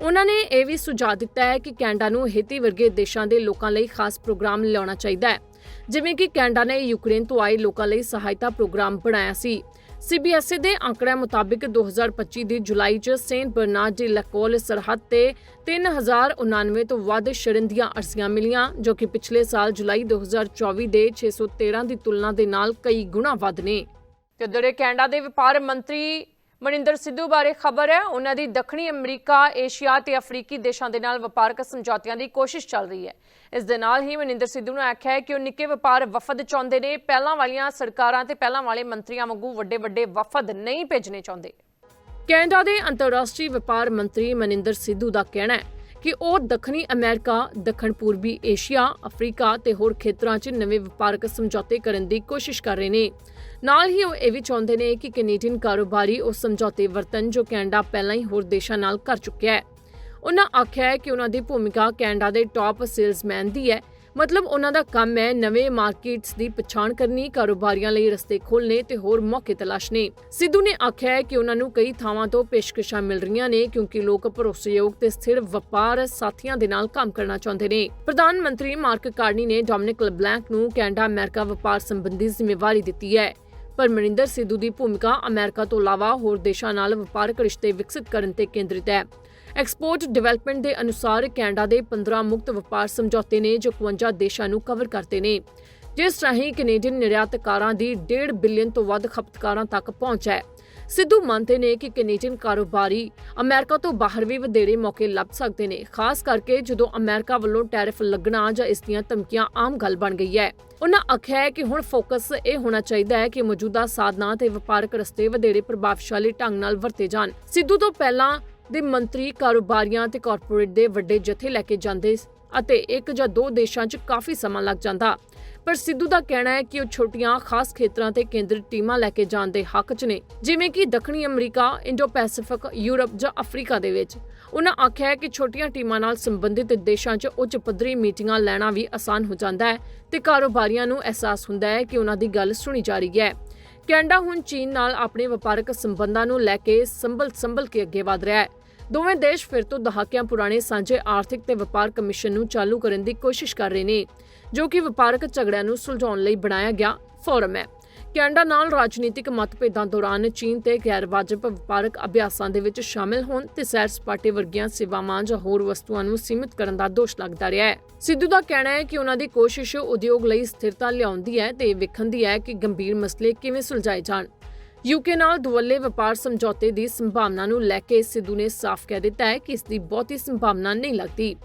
ਉਹਨਾਂ ਨੇ ਇਹ ਵੀ ਸੁਝਾਅ ਦਿੱਤਾ ਹੈ ਕਿ ਕੈਨੇਡਾ ਨੂੰ ਹੇਤੀ ਵਰਗੇ ਦੇਸ਼ਾਂ ਦੇ ਲੋਕਾਂ ਲਈ ਖਾਸ ਪ੍ਰੋਗਰਾਮ ਲਿਆਉਣਾ ਚਾਹੀਦਾ ਹੈ। ਜਿਵੇਂ ਕਿ ਕੈਨੇਡਾ ਨੇ ਯੂਕਰੇਨ ਤੋਂ ਆਏ ਲੋਕਾਂ ਲਈ ਸਹਾਇਤਾ ਪ੍ਰੋਗਰਾਮ ਬਣਾਇਆ ਸੀ। ਸੀਬੀਐਸਈ ਦੇ ਅੰਕੜਿਆਂ ਮੁਤਾਬਿਕ 2025 ਦੀ ਜੁਲਾਈ 'ਚ ਸੇਂਟ ਬਰਨਾਰਡ ਦੀ ਲਕੋਲ ਸਰਹੱਦ ਤੇ 3099 ਤੋਂ ਵੱਧ ਸ਼ਰਨ ਅਰਜ਼ੀਆਂ ਮਿਲੀਆਂ, ਜੋ ਕਿ ਪਿਛਲੇ ਸਾਲ ਜੁਲਾਈ 2024 ਦੇ 613 ਦੀ ਤੁਲਨਾ ਦੇ ਨਾਲ ਕਈ ਗੁਣਾ ਵੱਧ ਨੇ। ਤੇ ਜਿਹੜੇ ਕੈਨੇਡਾ ਦੇ ਵਪਾਰ ਮੰਤਰੀ ਮਨਿੰਦਰ ਸਿੱਧੂ ਬਾਰੇ ਖਬਰ ਹੈ। ਉਹਨਾਂ ਦੀ ਦੱਖਣੀ ਅਮਰੀਕਾ, ਏਸ਼ੀਆ ਤੇ ਅਫਰੀਕੀ ਦੇਸ਼ਾਂ ਦੇ ਨਾਲ ਵਪਾਰਕ ਸਮਝੌਤਿਆਂ ਦੀ ਕੋਸ਼ਿਸ਼ ਚੱਲ ਰਹੀ ਹੈ। ਇਸ ਦੇ ਨਾਲ ਹੀ ਮਨਿੰਦਰ ਸਿੱਧੂ ਨੇ ਆਖਿਆ ਹੈ ਕਿ ਉਹ ਨਿੱਕੇ ਵਪਾਰ ਵਫਦ ਚਾਹੁੰਦੇ ਨੇ। ਪਹਿਲਾਂ ਵਾਲੀਆਂ ਸਰਕਾਰਾਂ ਤੇ ਪਹਿਲਾਂ ਵਾਲੇ ਮੰਤਰੀਆਂ ਵਾਂਗੂ ਵੱਡੇ ਵੱਡੇ ਵਫਦ ਨਹੀਂ ਭੇਜਣੇ ਚਾਹੁੰਦੇ। ਕੈਨੇਡਾ ਦੇ ਅੰਤਰਰਾਸ਼ਟਰੀ ਵਪਾਰ ਮੰਤਰੀ ਮਨਿੰਦਰ ਸਿੱਧੂ ਦਾ ਕਹਿਣਾ ਹੈ ਕਿ ਉਹ ਦੱਖਣੀ ਅਮਰੀਕਾ ਦੱਖਣ ਪੂਰਬੀ ਏਸ਼ੀਆ, ਅਫਰੀਕਾ ਤੇ ਹੋਰ ਖੇਤਰਾਂ 'ਚ ਨਵੇਂ ਵਪਾਰਕ ਸਮਝੌਤੇ ਕਰਨ ਦੀ ਕੋਸ਼ਿਸ਼ ਕਰ ਰਹੇ ਨੇ। ਨਾਲ ਹੀ ਉਹ ਇਹ ਵੀ ਚਾਹੁੰਦੇ ਨੇ ਕਿ ਕੈਨੇਡੀਅਨ ਕਾਰੋਬਾਰੀ ਉਹ ਸਮਝੌਤੇ ਵਰਤਨ ਜੋ ਕੈਨੇਡਾ ਪਹਿਲਾਂ ਹੀ ਹੋਰ ਦੇਸ਼ਾਂ ਨਾਲ ਕਰ ਚੁੱਕਿਆ ਹੈ। ਉਹਨਾਂ ਆਖਿਆ ਹੈ ਕਿ ਉਹਨਾਂ ਦੀ ਭੂਮਿਕਾ ਕੈਨੇਡਾ ਦੇ ਟਾਪ ਸੇਲਜ਼ਮੈਨ ਦੀ ਹੈ। ਮਤਲਬ ਉਹਨਾਂ ਦਾ ਕੰਮ ਹੈ ਨਵੇਂ ਮਾਰਕੀਟਸ ਦੀ ਪਛਾਣ ਕਰਨੀ, ਕਾਰੋਬਾਰੀਆਂ ਲਈ ਰਸਤੇ ਖੋਲ੍ਹਣੇ ਤੇ ਹੋਰ ਮੌਕੇ ਤਲਾਸ਼ਣੇ ਸਿੱਧੂ ਨੇ ਆਖਿਆ ਹੈ ਕਿ ਉਹਨਾਂ ਨੂੰ ਕਈ ਥਾਵਾਂ ਤੋਂ ਪੇਸ਼ਕਸ਼ਾਂ ਮਿਲ ਰਹੀਆਂ ਨੇ ਕਿਉਂਕਿ ਲੋਕ ਭਰੋਸੇਯੋਗ ਤੇ ਸਥਿਰ ਵਪਾਰ ਸਾਥੀਆਂ ਦੇ ਨਾਲ ਕੰਮ ਕਰਨਾ ਚਾਹੁੰਦੇ ਨੇ। ਪ੍ਰਧਾਨ ਮੰਤਰੀ ਮਾਰਕ ਕਾਰਨੀ ਨੇ ਡੋਮਿਨਿਕ ਲਬਲੈਂਕ ਨੂੰ ਕੈਨੇਡਾ ਅਮਰੀਕਾ ਵਪਾਰ ਸੰਬੰਧੀ ਜ਼ਿੰਮੇਵਾਰੀ ਦਿੱਤੀ ਹੈ। ਪਰ ਮਨਿੰਦਰ ਸਿੱਧੂ ਦੀ ਭੂਮਿਕਾ ਅਮਰੀਕਾ ਤੋਂ ਇਲਾਵਾ ਹੋਰ ਦੇਸ਼ਾਂ ਨਾਲ ਵਪਾਰਕ ਰਿਸ਼ਤੇ ਵਿਕਸਿਤ ਕਰਨ ਤੇ ਕੇਂਦਰਿਤ ਹੈ। ਐਕਸਪੋਰਟ ਡਿਵੈਲਪਮੈਂਟ ਦੇ ਅਨੁਸਾਰ ਕੈਨੇਡਾ ਦੇ 15 ਮੁਕਤ ਵਪਾਰ ਸਮਝੌਤੇ ਨੇ ਜੋ 51 ਦੇਸ਼ਾਂ ਨੂੰ ਕਵਰ ਕਰਦੇ ਨੇ। ਜਿਸ ਰਾਹੀਂ ਕੈਨੇਡੀਅਨ ਨਿਰਯਾਤਕਾਰਾਂ ਦੀ 1.5 ਬਿਲੀਅਨ ਤੋਂ ਵੱਧ ਖਪਤਕਾਰਾਂ ਤੱਕ ਪਹੁੰਚ ਹੈ। ਸਿੱਧੂ ਮੰਨਦੇ ਨੇ ਕਿ ਕੈਨੇਡੀਅਨ ਕਾਰੋਬਾਰੀ ਅਮਰੀਕਾ ਤੋਂ ਬਾਹਰ ਵੀ ਵਧੇਰੇ ਮੌਕੇ ਲੱਭ ਸਕਦੇ ਨੇ, ਖਾਸ ਕਰਕੇ ਜਦੋਂ ਅਮਰੀਕਾ ਵੱਲੋਂ ਟੈਰਿਫ ਲੱਗਣਾ ਜਾਂ ਇਸ ਦੀਆਂ ਧਮਕੀਆਂ ਆਮ ਗੱਲ ਬਣ ਗਈ ਹੈ। ਉਹਨਾਂ ਆਖਿਆ ਹੈ ਕਿ ਹੁਣ ਫੋਕਸ ਇਹ ਹੋਣਾ ਚਾਹੀਦਾ ਹੈ ਕਿ ਮੌਜੂਦਾ ਸਾਧਨਾਂ ਤੇ ਵਪਾਰਕ ਰਸਤੇ ਵਧੇਰੇ ਪ੍ਰਭਾਵਸ਼ਾਲੀ ਢੰਗ ਨਾਲ ਵਰਤੇ ਜਾਣ। ਸਿੱਧੂ ਤੋਂ ਪਹਿਲਾਂ ਦੇ ਮੰਤਰੀ ਕਾਰੋਬਾਰੀਆਂ ਤੇ ਕਾਰਪੋਰੇਟ ਦੇ ਵੱਡੇ ਜਥੇ ਲੈ ਕੇ ਜਾਂਦੇ ਅਤੇ ਇੱਕ ਜਾਂ ਦੋ ਦੇਸ਼ਾਂ 'ਚ ਕਾਫੀ ਸਮਾਂ ਲੱਗ ਜਾਂਦਾ। ਪਰ ਸਿੱਧੂ ਦਾ ਕਹਿਣਾ ਹੈ ਕਿ ਉਹ ਛੋਟੀਆਂ ਖਾਸ ਖੇਤਰਾਂ ਤੇ ਕੇਂਦਰਿਤ ਟੀਮਾਂ ਲੈ ਕੇ ਜਾਣ ਦੇ ਹੱਕ 'ਚ ਨੇ, ਜਿਵੇਂ ਕਿ ਦੱਖਣੀ ਅਮਰੀਕਾ ਇੰਡੋ ਪੈਸੀਫਿਕ ਯੂਰਪ ਜਾਂ ਅਫਰੀਕਾ ਦੇ ਵਿੱਚ। ਉਹਨਾਂ ਆਖਿਆ ਹੈ ਕਿ ਛੋਟੀਆਂ ਟੀਮਾਂ ਨਾਲ ਸੰਬੰਧਿਤ ਦੇਸ਼ਾਂ 'ਚ ਉੱਚ ਪੱਧਰੀ ਮੀਟਿੰਗਾਂ ਲੈਣਾ ਵੀ ਆਸਾਨ ਹੋ ਜਾਂਦਾ ਹੈ ਤੇ ਕਾਰੋਬਾਰੀਆਂ ਨੂੰ ਅਹਿਸਾਸ ਹੁੰਦਾ ਹੈ ਕਿ ਉਹਨਾਂ ਦੀ ਗੱਲ ਸੁਣੀ ਜਾ ਰਹੀ ਹੈ। ਕੈਨੇਡਾ ਹੁਣ ਚੀਨ ਨਾਲ ਆਪਣੇ ਵਪਾਰਕ ਸੰਬੰਧਾਂ ਨੂੰ ਲੈ ਕੇ ਸੰਭਲ ਸੰਭਲ ਕੇ ਅੱਗੇ ਵਧ ਰਿਹਾ ਹੈ। ਦੋਵੇਂ ਦੇਸ਼ ਫਿਰ ਤੋਂ ਦਹਾਕਿਆਂ ਪੁਰਾਣੇ ਸਾਂਝੇ ਆਰਥਿਕ ਤੇ ਵਪਾਰ ਕਮਿਸ਼ਨ ਨੂੰ ਚਾਲੂ ਕਰਨ ਦੀ ਕੋਸ਼ਿਸ਼ ਕਰ ਰਹੇ ਨੇ। ਜੋ ਕਿ ਵਪਾਰਕ ਝਗੜਿਆਂ ਨੂੰ ਸੁਲਝਾਉਣ ਲਈ ਬਣਾਇਆ ਗਿਆ ਫੋਰਮ ਹੈ। ਕੈਨੇਡਾ ਨਾਲ ਰਾਜਨੀਤਿਕ ਮਤਭੇਦਾਂ ਦੌਰਾਨ ਚੀਨ ਤੇ ਗੈਰ ਵਾਜਬ ਵਪਾਰਕ ਅਭਿਆਸਾਂ ਦੇ ਵਿੱਚ ਸ਼ਾਮਿਲ ਹੋਣ ਤੇ ਸੈਰ ਸਪਾਟੇ ਵਰਗੀਆਂ ਸੇਵਾਵਾਂ ਜਾਂ ਹੋਰ ਵਸਤੂਆਂ ਨੂੰ ਸੀਮਿਤ ਕਰਨ ਦਾ ਦੋਸ਼ ਲੱਗਦਾ ਰਿਹਾ ਹੈ। ਸਿੱਧੂ ਦਾ ਕਹਿਣਾ ਹੈ ਕਿ ਉਹਨਾਂ ਦੀ ਕੋਸ਼ਿਸ਼ ਉਦਯੋਗ ਲਈ ਸਥਿਰਤਾ ਲਿਆਉਣ ਦੀ ਹੈ ਤੇ ਵੇਖਣ ਦੀ ਹੈ ਕਿ ਗੰਭੀਰ ਮਸਲੇ ਕਿਵੇਂ ਸੁਲਝਾਏ ਜਾਣ। ਯੂਕੇ ਨਾਲ ਦੁਵੱਲੇ ਵਪਾਰ ਸਮਝੌਤੇ ਦੀ ਸੰਭਾਵਨਾ ਨੂੰ ਲੈ ਕੇ ਸਿੱਧੂ ਨੇ ਸਾਫ਼ ਕਹਿ ਦਿੱਤਾ ਹੈ ਕਿ ਇਸ ਦੀ ਬਹੁਤੀ ਸੰਭਾਵਨਾ ਨਹੀਂ ਲੱਗਦੀ।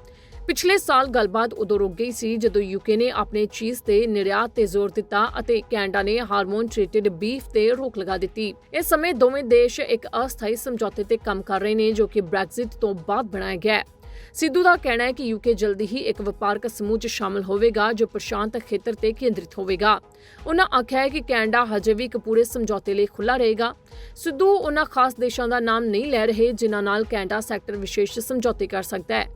ਪਿਛਲੇ ਸਾਲ ਗੱਲਬਾਤ ਉਦੋਂ ਰੁਕ ਗਈ ਸੀ ਜਦੋਂ ਯੂਕੇ ਨੇ ਆਪਣੇ ਚੀਜ਼ ਤੇ ਨਿਰਯਾਤ ਤੇ ਜ਼ੋਰ ਦਿੱਤਾ ਅਤੇ ਕੈਨੇਡਾ ਨੇ ਹਾਰਮੋਨ ਟ੍ਰੀਟਡ ਬੀਫ ਤੇ ਰੋਕ ਲਗਾ ਦਿੱਤੀ। ਇਸ ਸਮੇਂ ਦੋਵੇਂ ਦੇਸ਼ ਇੱਕ ਅਸਥਾਈ ਸਮਝੌਤੇ ਤੇ ਕੰਮ ਕਰ ਰਹੇ ਨੇ ਜੋ ਕਿ ਬ੍ਰੈਗਜ਼ਿਟ ਤੋਂ ਬਾਅਦ ਬਣਾਇਆ ਗਿਆ ਹੈ। ਸਿੱਧੂ ਦਾ ਕਹਿਣਾ ਹੈ ਕਿ ਯੂਕੇ ਜਲਦੀ ਹੀ ਇੱਕ ਵਪਾਰਕ ਸਮੂਹ 'ਚ ਸ਼ਾਮਲ ਹੋਵੇਗਾ ਜੋ ਪ੍ਰਸ਼ਾਂਤ ਖੇਤਰ ਤੇ ਕੇਂਦਰਿਤ ਹੋਵੇਗਾ। ਉਹਨਾਂ ਆਖਿਆ ਹੈ ਕਿ ਕੈਨੇਡਾ ਹਜੇ ਵੀ ਇੱਕ ਪੂਰੇ ਸਮਝੌਤੇ ਲਈ ਖੁੱਲਾ ਰਹੇਗਾ। ਸਿੱਧੂ ਉਹਨਾਂ ਖਾਸ ਦੇਸ਼ਾਂ ਦਾ ਨਾਮ ਨਹੀਂ ਲੈ ਰਹੇ ਜਿਨ੍ਹਾਂ ਨਾਲ ਕੈਨੇਡਾ ਸੈਕਟਰ ਵਿਸ਼ੇਸ਼ ਸਮਝੌਤੇ ਕਰ ਸਕਦਾ ਹੈ।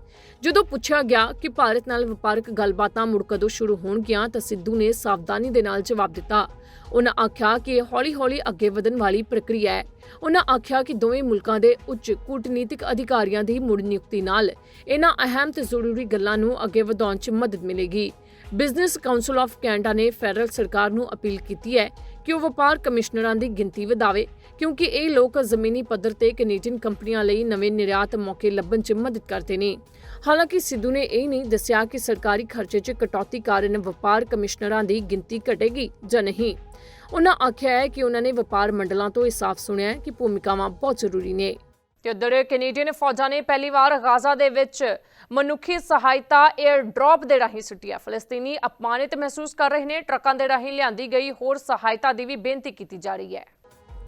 ਜਦੋਂ ਪੁੱਛਿਆ ਗਿਆ ਕਿ ਭਾਰਤ ਨਾਲ ਵਪਾਰਕ ਗੱਲਬਾਤਾਂ ਮੁੜ ਕਦੋਂ ਸ਼ੁਰੂ ਹੋਣਗੀਆਂ ਤਾਂ ਸਿੱਧੂ ਨੇ ਸਾਵਧਾਨੀ ਦੇ ਨਾਲ ਜਵਾਬ ਦਿੱਤਾ। ਉਹਨਾਂ ਆਖਿਆ ਕਿ ਇਹ ਹੌਲੀ-ਹੌਲੀ ਅੱਗੇ ਵਧਣ ਵਾਲੀ ਪ੍ਰਕਿਰਿਆ ਹੈ। ਉਨ੍ਹਾਂ ਆਖਿਆ ਕਿ ਦੋਵੇਂ ਮੁਲਕਾਂ ਦੇ ਉੱਚ ਕੂਟਨੀਤਿਕ ਅਧਿਕਾਰੀਆਂ ਦੀ ਮੁੜ ਨਿਯੁਕਤੀ ਨਾਲ ਇਹਨਾਂ ਅਹਿਮ ਤੇ ਜ਼ਰੂਰੀ ਗੱਲਾਂ ਨੂੰ ਅੱਗੇ ਵਧਾਉਣ 'ਚ ਮਦਦ ਮਿਲੇਗੀ। ਬਿਜ਼ਨਸ ਕਾਉਂਸਲ ਆਫ ਕੈਨੇਡਾ ਨੇ ਫੈਡਰਲ ਸਰਕਾਰ ਨੂੰ ਅਪੀਲ ਕੀਤੀ ਹੈ ਕਿ ਉਹ ਵਪਾਰ ਕਮਿਸ਼ਨਰਾਂ ਦੀ ਗਿਣਤੀ ਵਧਾਵੇ, ਕਿਉਂਕਿ ਇਹ ਲੋਕ ਜ਼ਮੀਨੀ ਪੱਧਰ ਤੇ ਕੈਨੇਡੀਅਨ ਕੰਪਨੀਆਂ ਲਈ ਨਵੇਂ ਨਿਰਯਾਤ ਮੌਕੇ ਲੱਭਣ 'ਚ ਮਦਦ ਕਰਦੇ ਨੇ। ਹਾਲਾਂਕਿ ਸਿੱਧੂ ਨੇ ਇਹ ਨਹੀਂ ਦੱਸਿਆ ਕਿ ਸਰਕਾਰੀ ਖਰਚੇ 'ਚ ਕਟੌਤੀ ਕਾਰਨ ਵਪਾਰ ਕਮਿਸ਼ਨਰਾਂ ਦੀ ਗਿਣਤੀ ਘਟੇਗੀ ਜਾਂ ਨਹੀਂ। ਉਹਨਾਂ ਆਖਿਆ ਹੈ ਕਿ ਉਹਨਾਂ ਨੇ ਵਪਾਰ ਮੰਡਲਾਂ ਤੋਂ ਇਹ ਸਾਫ਼ ਸੁਣਿਆ ਹੈ ਕਿ ਭੂਮਿਕਾਵਾਂ ਬਹੁਤ ਜ਼ਰੂਰੀ ਨੇ। ਤੇ ਉਧਰ ਕੈਨੇਡੀਅਨ ਫੌਜਾਂ ਨੇ ਪਹਿਲੀ ਵਾਰ ਗਾਜ਼ਾ ਦੇ ਵਿੱਚ ਮਨੁੱਖੀ ਸਹਾਇਤਾ 에ਅਰ ਡ੍ਰੌਪ ਦੇ ਰਾਹੀਂ ਸੁੱਟੀ ਹੈ ਫਲਸਤੀਨੀ ਅਪਮਾਨਿਤ ਮਹਿਸੂਸ ਕਰ ਰਹੇ ਨੇ, ਟਰੱਕਾਂ ਦੇ ਰਾਹੀਂ ਲਿਆਂਦੀ ਗਈ ਹੋਰ ਸਹਾਇਤਾ ਦੀ ਵੀ ਬੇਨਤੀ ਕੀਤੀ ਜਾ ਰਹੀ ਹੈ।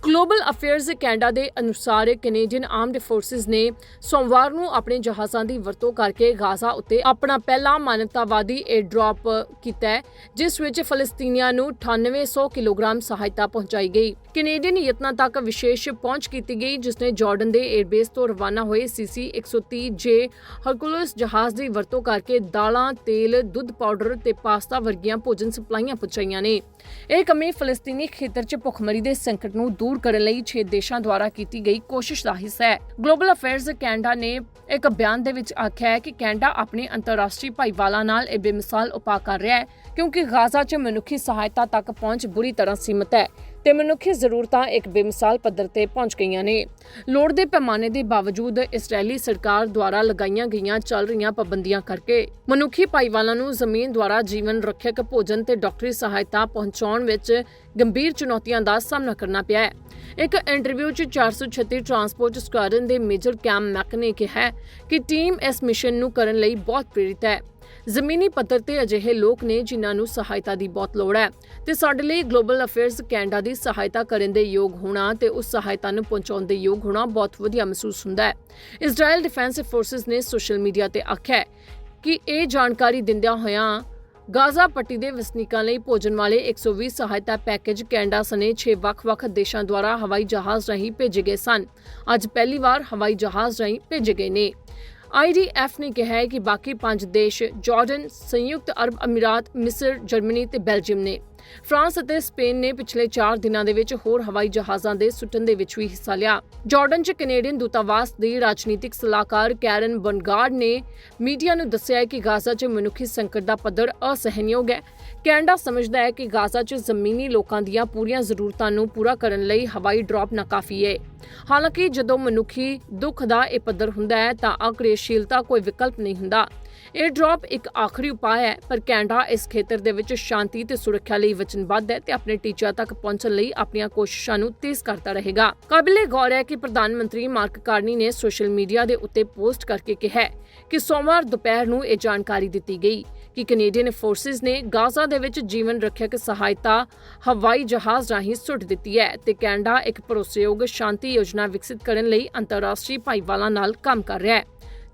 ਗਲੋਬਲ ਅਫੇਅਰਸ ਕੈਨੇਡਾ ਦੇ ਅਨੁਸਾਰ ਕੈਨੇਡੀਅਨ ਆਰਮਡ ਫੋਰਸਿਸ ਨੇ ਸੋਮਵਾਰ ਨੂੰ ਆਪਣੇ ਜਹਾਜ਼ਾਂ ਦੀ ਵਰਤੋਂ ਕਰਕੇ ਗਾਜ਼ਾ ਉੱਤੇ ਆਪਣਾ ਪਹਿਲਾ ਮਾਨਵਤਾਵਾਦੀ 에ਅਰ ਡ੍ਰੌਪ ਕੀਤਾ ਜਿਸ ਵਿੱਚ ਫਲਸਤੀਨੀਆਂ ਨੂੰ 9800 ਕਿਲੋਗ੍ਰਾਮ ਸਹਾਇਤਾ ਪਹੁੰਚਾਈ ਗਈ। ਕੈਨੇਡੀਅਨ ਯਤਨਾਂ ਤੱਕ ਵਿਸ਼ੇਸ਼ ਪਹੁੰਚ ਕੀਤੀ ਗਈ, ਜਿਸ ਨੇ ਜਾਰਡਨ ਦੇ 에ਅਰਬੇਸ ਤੋਂ ਰਵਾਨਾ ਹੋਏ ਸੀਸੀ 130 ਜੇ ਹਰਕੁਲਸ ਜਹਾਜ਼ ਦੀ ਵਰਤੋਂ ਕਰਕੇ ਦਾਲਾਂ, ਤੇਲ, ਦੁੱਧ ਪਾਊਡਰ ਤੇ ਪਾਸਤਾ ਵਰਗੀਆਂ ਭੋਜਨ ਸਪਲਾਈਆਂ ਪਹੁੰਚਾਈਆਂ ਨੇ। ਇਹ ਕਮੀ ਫਲਸਤੀਨੀ ਖੇਤਰ 'ਚ ਭੁੱਖਮਰੀ ਦੇ ਸੰਕਟ ਨੂੰ ਦੂਰ ਕਰਨ ਲਈ 6 ਦੇਸ਼ਾਂ ਦੁਆਰਾ ਕੀਤੀ ਗਈ ਕੋਸ਼ਿਸ਼ ਦਾ ਹਿੱਸਾ ਹੈ। ਗਲੋਬਲ ਅਫੇਅਰਸ ਕੈਨੇਡਾ ਨੇ ਇੱਕ ਬਿਆਨ ਦੇ ਵਿੱਚ ਆਖਿਆ ਹੈ ਕਿ ਕੈਨੇਡਾ ਆਪਣੇ ਅੰਤਰਰਾਸ਼ਟਰੀ ਭਾਈਵਾਲਾਂ ਨਾਲ ਇਹ ਬੇਮਿਸਾਲ ਉਪਾਅ ਕਰ ਰਿਹਾ ਹੈ। ਕਿਉਂਕਿ ਗਾਜ਼ਾ 'ਚ ਮਨੁੱਖੀ ਸਹਾਇਤਾ ਤੱਕ ਪਹੁੰਚ ਬੁਰੀ ਤਰ੍ਹਾਂ ਸੀਮਤ ਹੈ ਤੇ ਮਨੁੱਖੀ ਜ਼ਰੂਰਤਾਂ ਇੱਕ ਬੇਮਿਸਾਲ ਪੱਧਰ ਤੇ ਪਹੁੰਚ ਗਈਆਂ ਨੇ। ਲੋੜ ਦੇ ਪੈਮਾਨੇ ਦੇ ਬਾਵਜੂਦ ਇਸرائیਲੀ ਸਰਕਾਰ ਦੁਆਰਾ ਲਗਾਈਆਂ ਗਈਆਂ ਚੱਲ ਰਹੀਆਂ ਪਾਬੰਦੀਆਂ ਕਰਕੇ ਮਨੁੱਖੀ ਭਾਈਵਾਲਾਂ ਨੂੰ ਜ਼ਮੀਨ ਦੁਆਰਾ ਜੀਵਨ ਰੱਖਿਅਕ ਭੋਜਨ ਤੇ ਡਾਕਟਰੀ ਸਹਾਇਤਾ ਪਹੁੰਚਾਉਣ ਵਿੱਚ ਗੰਭੀਰ ਚੁਣੌਤੀਆਂ ਦਾ ਸਾਹਮਣਾ ਕਰਨਾ ਪਿਆ ਹੈ। ਇੱਕ ਇੰਟਰਵਿਊ 'ਚ 436 ਟਰਾਂਸਪੋਰਟ ਸਕੁਆਡਰਨ ਦੇ ਮੇਜਰ ਕੈਮ ਮੈਕ ਨੇ ਕਿਹਾ ਕਿ ਟੀਮ ਇਸ ਮਿਸ਼ਨ ਨੂੰ ਕਰਨ ਲਈ ਬਹੁਤ ਪ੍ਰੇਰਿਤ ਹੈ। ਜ਼ਮੀਨੀ ਪੱਧਰ ਤੇ ਅਜਿਹੇ ਲੋਕ ਨੇ ਜਿਨ੍ਹਾਂ ਨੂੰ ਸਹਾਇਤਾ ਦੀ ਬਹੁਤ ਲੋੜ ਹੈ ਤੇ ਸਾਡੇ ਲਈ ਗਲੋਬਲ ਅਫੇਅਰਸ ਕੈਨੇਡਾ ਦੀ ਸਹਾਇਤਾ ਕਰਨ ਦੇ ਯੋਗ ਹੋਣਾ ਤੇ ਉਸ ਸਹਾਇਤਾ ਨੂੰ ਪਹੁੰਚਾਉਣ ਦੇ ਯੋਗ ਹੋਣਾ ਬਹੁਤ ਵਧੀਆ ਮਹਿਸੂਸ ਹੁੰਦਾ ਹੈ। ਇਜ਼ਰਾਈਲ ਡਿਫੈਂਸ ਫੋਰਸਸ ਨੇ ਸੋਸ਼ਲ ਮੀਡੀਆ ਤੇ ਆਖਿਆ ਕਿ ਇਹ ਜਾਣਕਾਰੀ ਦਿੰਦਿਆਂ ਹੋਇਆਂ ਗਾਜ਼ਾ ਪੱਟੀ ਦੇ ਵਸਨੀਕਾਂ ਲਈ ਭੋਜਨ ਵਾਲੇ 120 ਸਹਾਇਤਾ ਪੈਕੇਜ ਕੈਨੇਡਾ ਸਣੇ 6 ਵੱਖ-ਵੱਖ ਦੇਸ਼ਾਂ ਦੁਆਰਾ ਹਵਾਈ ਜਹਾਜ਼ ਰਾਹੀਂ ਭੇਜੇ ਗਏ ਸਨ। ਅੱਜ ਪਹਿਲੀ ਵਾਰ ਹਵਾਈ ਜਹਾਜ਼ ਰਾਹੀਂ ਭੇਜੇ ਗਏ ਨੇ। ਆਈਡੀਐਫ ਨੇ ਕਿਹਾ ਹੈ ਕਿ ਬਾਕੀ ਪੰਜ ਦੇਸ਼ ਜਾਰਡਨ, ਸੰਯੁਕਤ ਅਰਬ ਅਮੀਰਾਤ, ਮਿਸਰ, ਜਰਮਨੀ ਤੇ ਬੈਲਜੀਅਮ ਨੇ। ਫਰਾਂਸ ਅਤੇ ਸਪੇਨ ਨੇ ਪਿਛਲੇ 4 ਦਿਨਾਂ ਦੇ ਵਿੱਚ ਹੋਰ ਹਵਾਈ ਜਹਾਜ਼ਾਂ ਦੇ ਸੁੱਟਣ ਦੇ ਵਿੱਚ ਵੀ ਹਿੱਸਾ ਲਿਆ। ਜਾਰਡਨ 'ਚ ਕੈਨੇਡੀਅਨ ਦੂਤਾਵਾਸ ਦੀ ਰਾਜਨੀਤਿਕ ਸਲਾਹਕਾਰ ਕੈਰਨ ਬਨਗਾਰਡ ਨੇ ਮੀਡੀਆ ਨੂੰ ਦੱਸਿਆ ਕਿ ਗਾਜ਼ਾ 'ਚ ਮਨੁੱਖੀ ਸੰਕਟ ਦਾ ਪੱਧਰ ਅਸਹਿਣਯੋਗ ਹੈ। ਕੈਨੇਡਾ ਸਮਝਦਾ ਹੈ ਕਿ ਗਾਜ਼ਾ 'ਚ ਜ਼ਮੀਨੀ ਲੋਕਾਂ ਦੀਆਂ ਪੂਰੀਆਂ ਜ਼ਰੂਰਤਾਂ ਨੂੰ ਪੂਰਾ ਕਰਨ ਲਈ ਹਵਾਈ ਡ੍ਰੌਪ ਨਾਕਾਫੀ ਹੈ। ਹਾਲਾਂਕਿ ਜਦੋਂ ਮਨੁੱਖੀ ਦੁੱਖ ਦਾ ਇਹ ਪੱਧਰ ਹੁੰਦਾ ਹੈ ਤਾਂ ਅਕ੍ਰਿਆਸ਼ੀਲਤਾ ਕੋਈ ਵਿਕਲਪ ਨਹੀਂ ਹੁੰਦਾ। ਇਹ ਡ੍ਰੌਪ ਇੱਕ ਆਖਰੀ ਉਪਾਅ ਹੈ, ਪਰ ਕੈਨੇਡਾ ਇਸ ਖੇਤਰ ਦੇ ਵਿੱਚ ਸ਼ਾਂਤੀ ਤੇ ਸੁਰੱਖਿਆ ਲਈ ਵਚਨਬੱਧ ਹੈ ਤੇ ਆਪਣੇ ਟੀਚਿਆਂ ਤੱਕ ਪਹੁੰਚਣ ਲਈ ਆਪਣੀਆਂ ਕੋਸ਼ਿਸ਼ਾਂ ਨੂੰ ਤੇਜ਼ ਕਰਦਾ ਰਹੇਗਾ। ਕਾਬਿਲੇ ਗੌਰ ਹੈ ਕਿ ਪ੍ਰਧਾਨ ਮੰਤਰੀ ਮਾਰਕ ਕਾਰਨੀ ਨੇ ਸੋਸ਼ਲ ਮੀਡੀਆ ਦੇ ਉੱਤੇ ਪੋਸਟ ਕਰਕੇ ਕਿਹਾ ਕਿ ਸੋਮਵਾਰ ਦੁਪਹਿਰ ਨੂੰ ਇਹ ਜਾਣਕਾਰੀ ਦਿੱਤੀ ਗਈ ਕਿ ਕੈਨੇਡੀਅਨ ਫੋਰਸਿਸ ਨੇ ਗਾਜ਼ਾ ਦੇ ਵਿੱਚ ਜੀਵਨ ਰੱਖਿਅਕ ਸਹਾਇਤਾ ਹਵਾਈ ਜਹਾਜ਼ ਰਾਹੀਂ ਸੁੱਟ ਦਿੱਤੀ ਹੈ ਤੇ ਕੈਨੇਡਾ ਇੱਕ ਭਰੋਸੇਯੋਗ ਸ਼ਾਂਤੀ ਯੋਜਨਾ ਵਿਕਸਿਤ ਕਰਨ ਲਈ ਅੰਤਰਰਾਸ਼ਟਰੀ ਭਾਈਵਾਲਾਂ ਨਾਲ ਕੰਮ ਕਰ ਰਿਹਾ ਹੈ।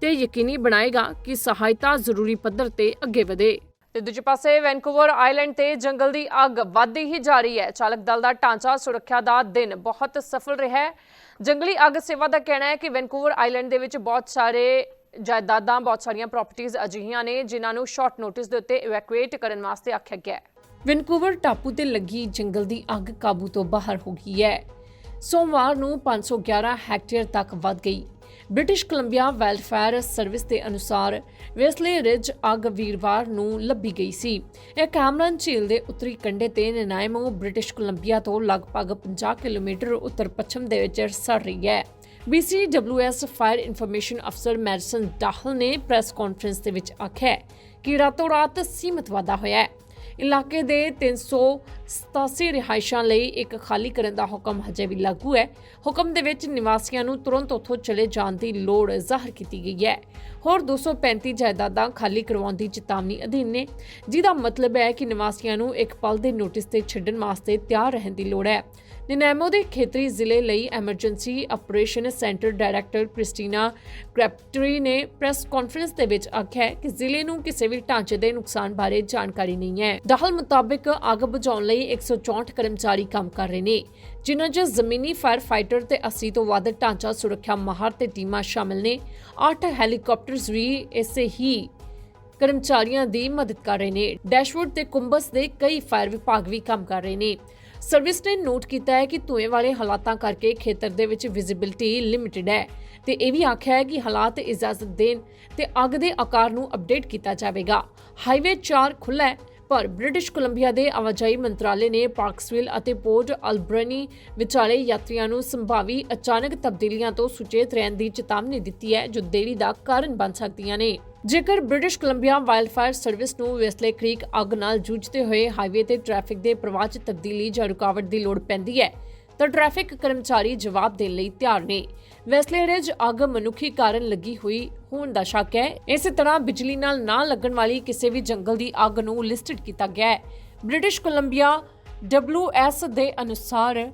ਤੇ ਯਕੀਨੀ ਬਣਾਏਗਾ ਕਿ ਸਹਾਇਤਾ ਜ਼ਰੂਰੀ ਪੱਧਰ ਤੇ ਅੱਗੇ ਵਧੇ। ਤੇ ਦੂਜੇ ਪਾਸੇ ਵੈਨਕੂਵਰ ਆਈਲੈਂਡ ਤੇ ਜੰਗਲ ਦੀ ਅੱਗ ਵੱਧਦੀ ਹੀ ਜਾ ਰਹੀ ਹੈ। ਚਾਲਕ ਦਲ ਦਾ ਢਾਂਚਾ ਸੁਰੱਖਿਆ ਦਾ ਦਿਨ ਬਹੁਤ ਸਫਲ ਰਿਹਾ ਹੈ। ਜੰਗਲੀ ਅੱਗ ਸੇਵਾ ਦਾ ਕਹਿਣਾ ਹੈ ਕਿ ਵੈਨਕੂਵਰ ਆਈਲੈਂਡ ਦੇ ਵਿੱਚ ਬਹੁਤ ਸਾਰੇ ਜਾਇਦਾਦਾਂ ਬਹੁਤ ਸਾਰੀਆਂ ਪ੍ਰਾਪਰਟੀਆਂ ਅਜਿਹੀਆਂ ਨੇ ਜਿਨ੍ਹਾਂ ਨੂੰ ਸ਼ਾਰਟ ਨੋਟਿਸ ਦੇ ਉੱਤੇ ਇਵੈਕੂਏਟ ਕਰਨ ਵਾਸਤੇ ਆਖਿਆ ਗਿਆ ਹੈ। ਵੈਨਕੂਵਰ ਟਾਪੂ ਤੇ ਲੱਗੀ ਜੰਗਲ ਦੀ ਅੱਗ ਕਾਬੂ ਤੋਂ ਬਾਹਰ ਹੋ ਗਈ ਹੈ। ਸੋਮਵਾਰ ਨੂੰ 511 ਹੈਕਟੇਅਰ ਤੱਕ ਵੱਧ ਗਈ। ਬ੍ਰਿਟਿਸ਼ ਕੋਲੰਬੀਆ ਵੈਲਫੇਅਰ ਸਰਵਿਸ ਦੇ ਅਨੁਸਾਰ ਵੇਸਲੇ ਰਿਜ ਅੱਗ ਵੀਰਵਾਰ ਨੂੰ ਲੱਭੀ ਗਈ ਸੀ। ਇਹ ਕੈਮਰਨ ਝੀਲ ਦੇ ਉੱਤਰੀ ਕੰਢੇ ਤੇ ਨਨਾਇਮੋ ਬ੍ਰਿਟਿਸ਼ ਕੋਲੰਬੀਆ ਤੋਂ ਲਗਭਗ 50 ਕਿਲੋਮੀਟਰ ਉੱਤਰ ਪੱਛਮ ਦੇ ਵਿੱਚ ਸੜ ਰਹੀ ਹੈ। BCWS ਫਾਇਰ ਇਨਫੋਰਮੇਸ਼ਨ ਅਫਸਰ ਮੈਡੀਸਨ ਡਾਹਲ ਨੇ ਪ੍ਰੈਸ ਕਾਨਫਰੰਸ ਦੇ ਵਿੱਚ ਆਖਿਆ ਕਿ ਰਾਤੋਂ ਰਾਤ ਸੀਮਤ ਵਾਧਾ ਹੋਇਆ ਹੈ। ਇਲਾਕੇ ਦੇ 387 ਰਿਹਾਇਸ਼ਾਂ ਲਈ ਇੱਕ ਖਾਲੀ ਕਰਨ ਦਾ ਹੁਕਮ ਹਜੇ ਵੀ ਲਾਗੂ ਹੈ। ਹੁਕਮ ਦੇ ਵਿੱਚ ਨਿਵਾਸੀਆਂ ਨੂੰ ਤੁਰੰਤ ਉੱਥੋਂ ਚਲੇ ਜਾਣ ਦੀ ਲੋੜ ਜ਼ਾਹਰ ਕੀਤੀ ਗਈ ਹੈ। ਹੋਰ 235 ਜਾਇਦਾਦਾਂ ਖਾਲੀ ਕਰਵਾਉਣ ਦੀ ਚੇਤਾਵਨੀ ਅਧੀਨ ਨੇ, ਜਿਹਦਾ ਮਤਲਬ ਹੈ ਕਿ ਨਿਵਾਸੀਆਂ ਨੂੰ ਇੱਕ ਪਲ ਦੇ ਨੋਟਿਸ ਤੇ ਛੱਡਣ ਵਾਸਤੇ ਤਿਆਰ ਰਹਿਣ ਦੀ ਲੋੜ ਹੈ। ਨਿਨੈਮੋ ਦੇ ਖੇਤਰੀ ਜ਼ਿਲ੍ਹੇ ਲਈ emergency operation centre director Christina ਕ੍ਰੈਪਟਰੀ ਨੇ ਪ੍ਰੈਸ ਕਾਨਫਰੰਸ ਦੇ ਵਿੱਚ ਆਖਿਆ ਕਿ ਜ਼ਿਲ੍ਹੇ ਨੂੰ ਕਿਸੇ ਵੀ ਢਾਂਚੇ ਦੇ ਨੁਕਸਾਨ ਬਾਰੇ ਜਾਣਕਾਰੀ ਨਹੀਂ ਹੈ। ਦਹਲ ਮੁਤਾਬਕ ਅੱਗ ਬੁਝਾਉਣ ਲਈ 164 ਕਰਮਚਾਰੀ ਕੰਮ ਕਰ ਰਹੇ ਨੇ, ਜਿਨ੍ਹਾਂ 'ਚ ਜ਼ਮੀਨੀ ਫਾਇਰ ਫਾਈਟਰ ਤੇ 80 ਤੋਂ ਵੱਧ ਢਾਂਚਾ ਸੁਰੱਖਿਆ ਮਾਹਰ ਤੇ ਟੀਮਾਂ ਸ਼ਾਮਲ ਨੇ। 8 ਹੈਲੀਕਾਪਟਰਸ ਵੀ ਇਸੇ ਹੀ ਕਰਮਚਾਰੀਆਂ ਦੀ ਮਦਦ ਕਰ ਰਹੇ ਨੇ। ਡੈਸ਼ਬੋਰਡ ਤੇ ਕੁੰਬਸ ਦੇ ਕਈ ਫਾਇਰ ਵਿਭਾਗ ਵੀ ਕੰਮ ਕਰ ਰਹੇ ਨੇ। ਸਰਵਿਸ ਨੇ ਨੋਟ ਕੀਤਾ ਹੈ ਕਿ ਧੂਏ ਵਾਲੇ ਹਾਲਾਤਾਂ ਕਰਕੇ ਖੇਤਰ ਦੇ ਵਿੱਚ ਵਿਜ਼ਿਬਿਲਟੀ ਲਿਮਿਟਿਡ ਹੈ ਤੇ ਇਹ ਵੀ ਆਖਿਆ ਹੈ ਕਿ ਹਾਲਾਤ ਇਜਾਜ਼ਤ ਦੇਣ ਤੇ ਅੱਗ ਦੇ ਆਕਾਰ ਨੂੰ ਅਪਡੇਟ ਕੀਤਾ ਜਾਵੇਗਾ। ਹਾਈਵੇ 4 ਖੁੱਲ੍ਹਾ ਹੈ, ਪਰ ਬ੍ਰਿਟਿਸ਼ ਕੋਲੰਬੀਆ ਦੇ ਆਵਾਜਾਈ ਮੰਤਰਾਲੇ ਨੇ ਪਾਰਕਸਵਿਲ ਅਤੇ ਪੋਰਟ ਅਲਬਰਨੀ ਵਿਚਾਲੇ ਯਾਤਰੀਆਂ ਨੂੰ ਸੰਭਾਵੀ ਅਚਾਨਕ ਤਬਦੀਲੀਆਂ ਤੋਂ ਸੁਚੇਤ ਰਹਿਣ ਦੀ ਚੇਤਾਵਨੀ ਦਿੱਤੀ ਹੈ, ਜੋ ਦੇਰੀ ਦਾ ਕਾਰਨ ਬਣ ਸਕਦੀਆਂ ਨੇ। ਜੇਕਰ ਬ੍ਰਿਟਿਸ਼ ਕੋਲੰਬੀਆ ਵਾਈਲਡਫਾਇਰ ਸਰਵਿਸ ਨੂੰ ਵੈਸਲੇ ਕ੍ਰੀਕ ਅੱਗ ਨਾਲ ਜੂਝਦੇ ਹੋਏ ਹਾਈਵੇ ਤੇ ਟ੍ਰੈਫਿਕ ਦੇ ਪ੍ਰਵਾਹ 'ਚ ਤਬਦੀਲੀ ਜਾਂ ਰੁਕਾਵਟ ਦੀ ਲੋੜ ਪੈਂਦੀ ਹੈ, ਤਾਂ ਟ੍ਰੈਫਿਕ ਕਰਮਚਾਰੀ ਜਵਾਬ ਦੇਣ ਲਈ ਤਿਆਰ ਨੇ। ਵੈਸਲੇ ਰਿਜ ਅੱਗ ਮਨੁੱਖੀ ਕਾਰਨ ਲੱਗੀ ਹੋਈ ਹੋਣ ਦਾ ਸ਼ੱਕ ਹੈ। ਇਸੇ ਤਰ੍ਹਾਂ ਬਿਜਲੀ ਨਾਲ ਨਾ ਲੱਗਣ ਵਾਲੀ ਕਿਸੇ ਵੀ ਜੰਗਲ ਦੀ ਅੱਗ ਨੂੰ ਲਿਸਟਡ ਕੀਤਾ ਗਿਆ ਹੈ। ਬ੍ਰਿਟਿਸ਼ ਕੋਲੰਬੀਆ WS ਦੇ ਅਨੁਸਾਰ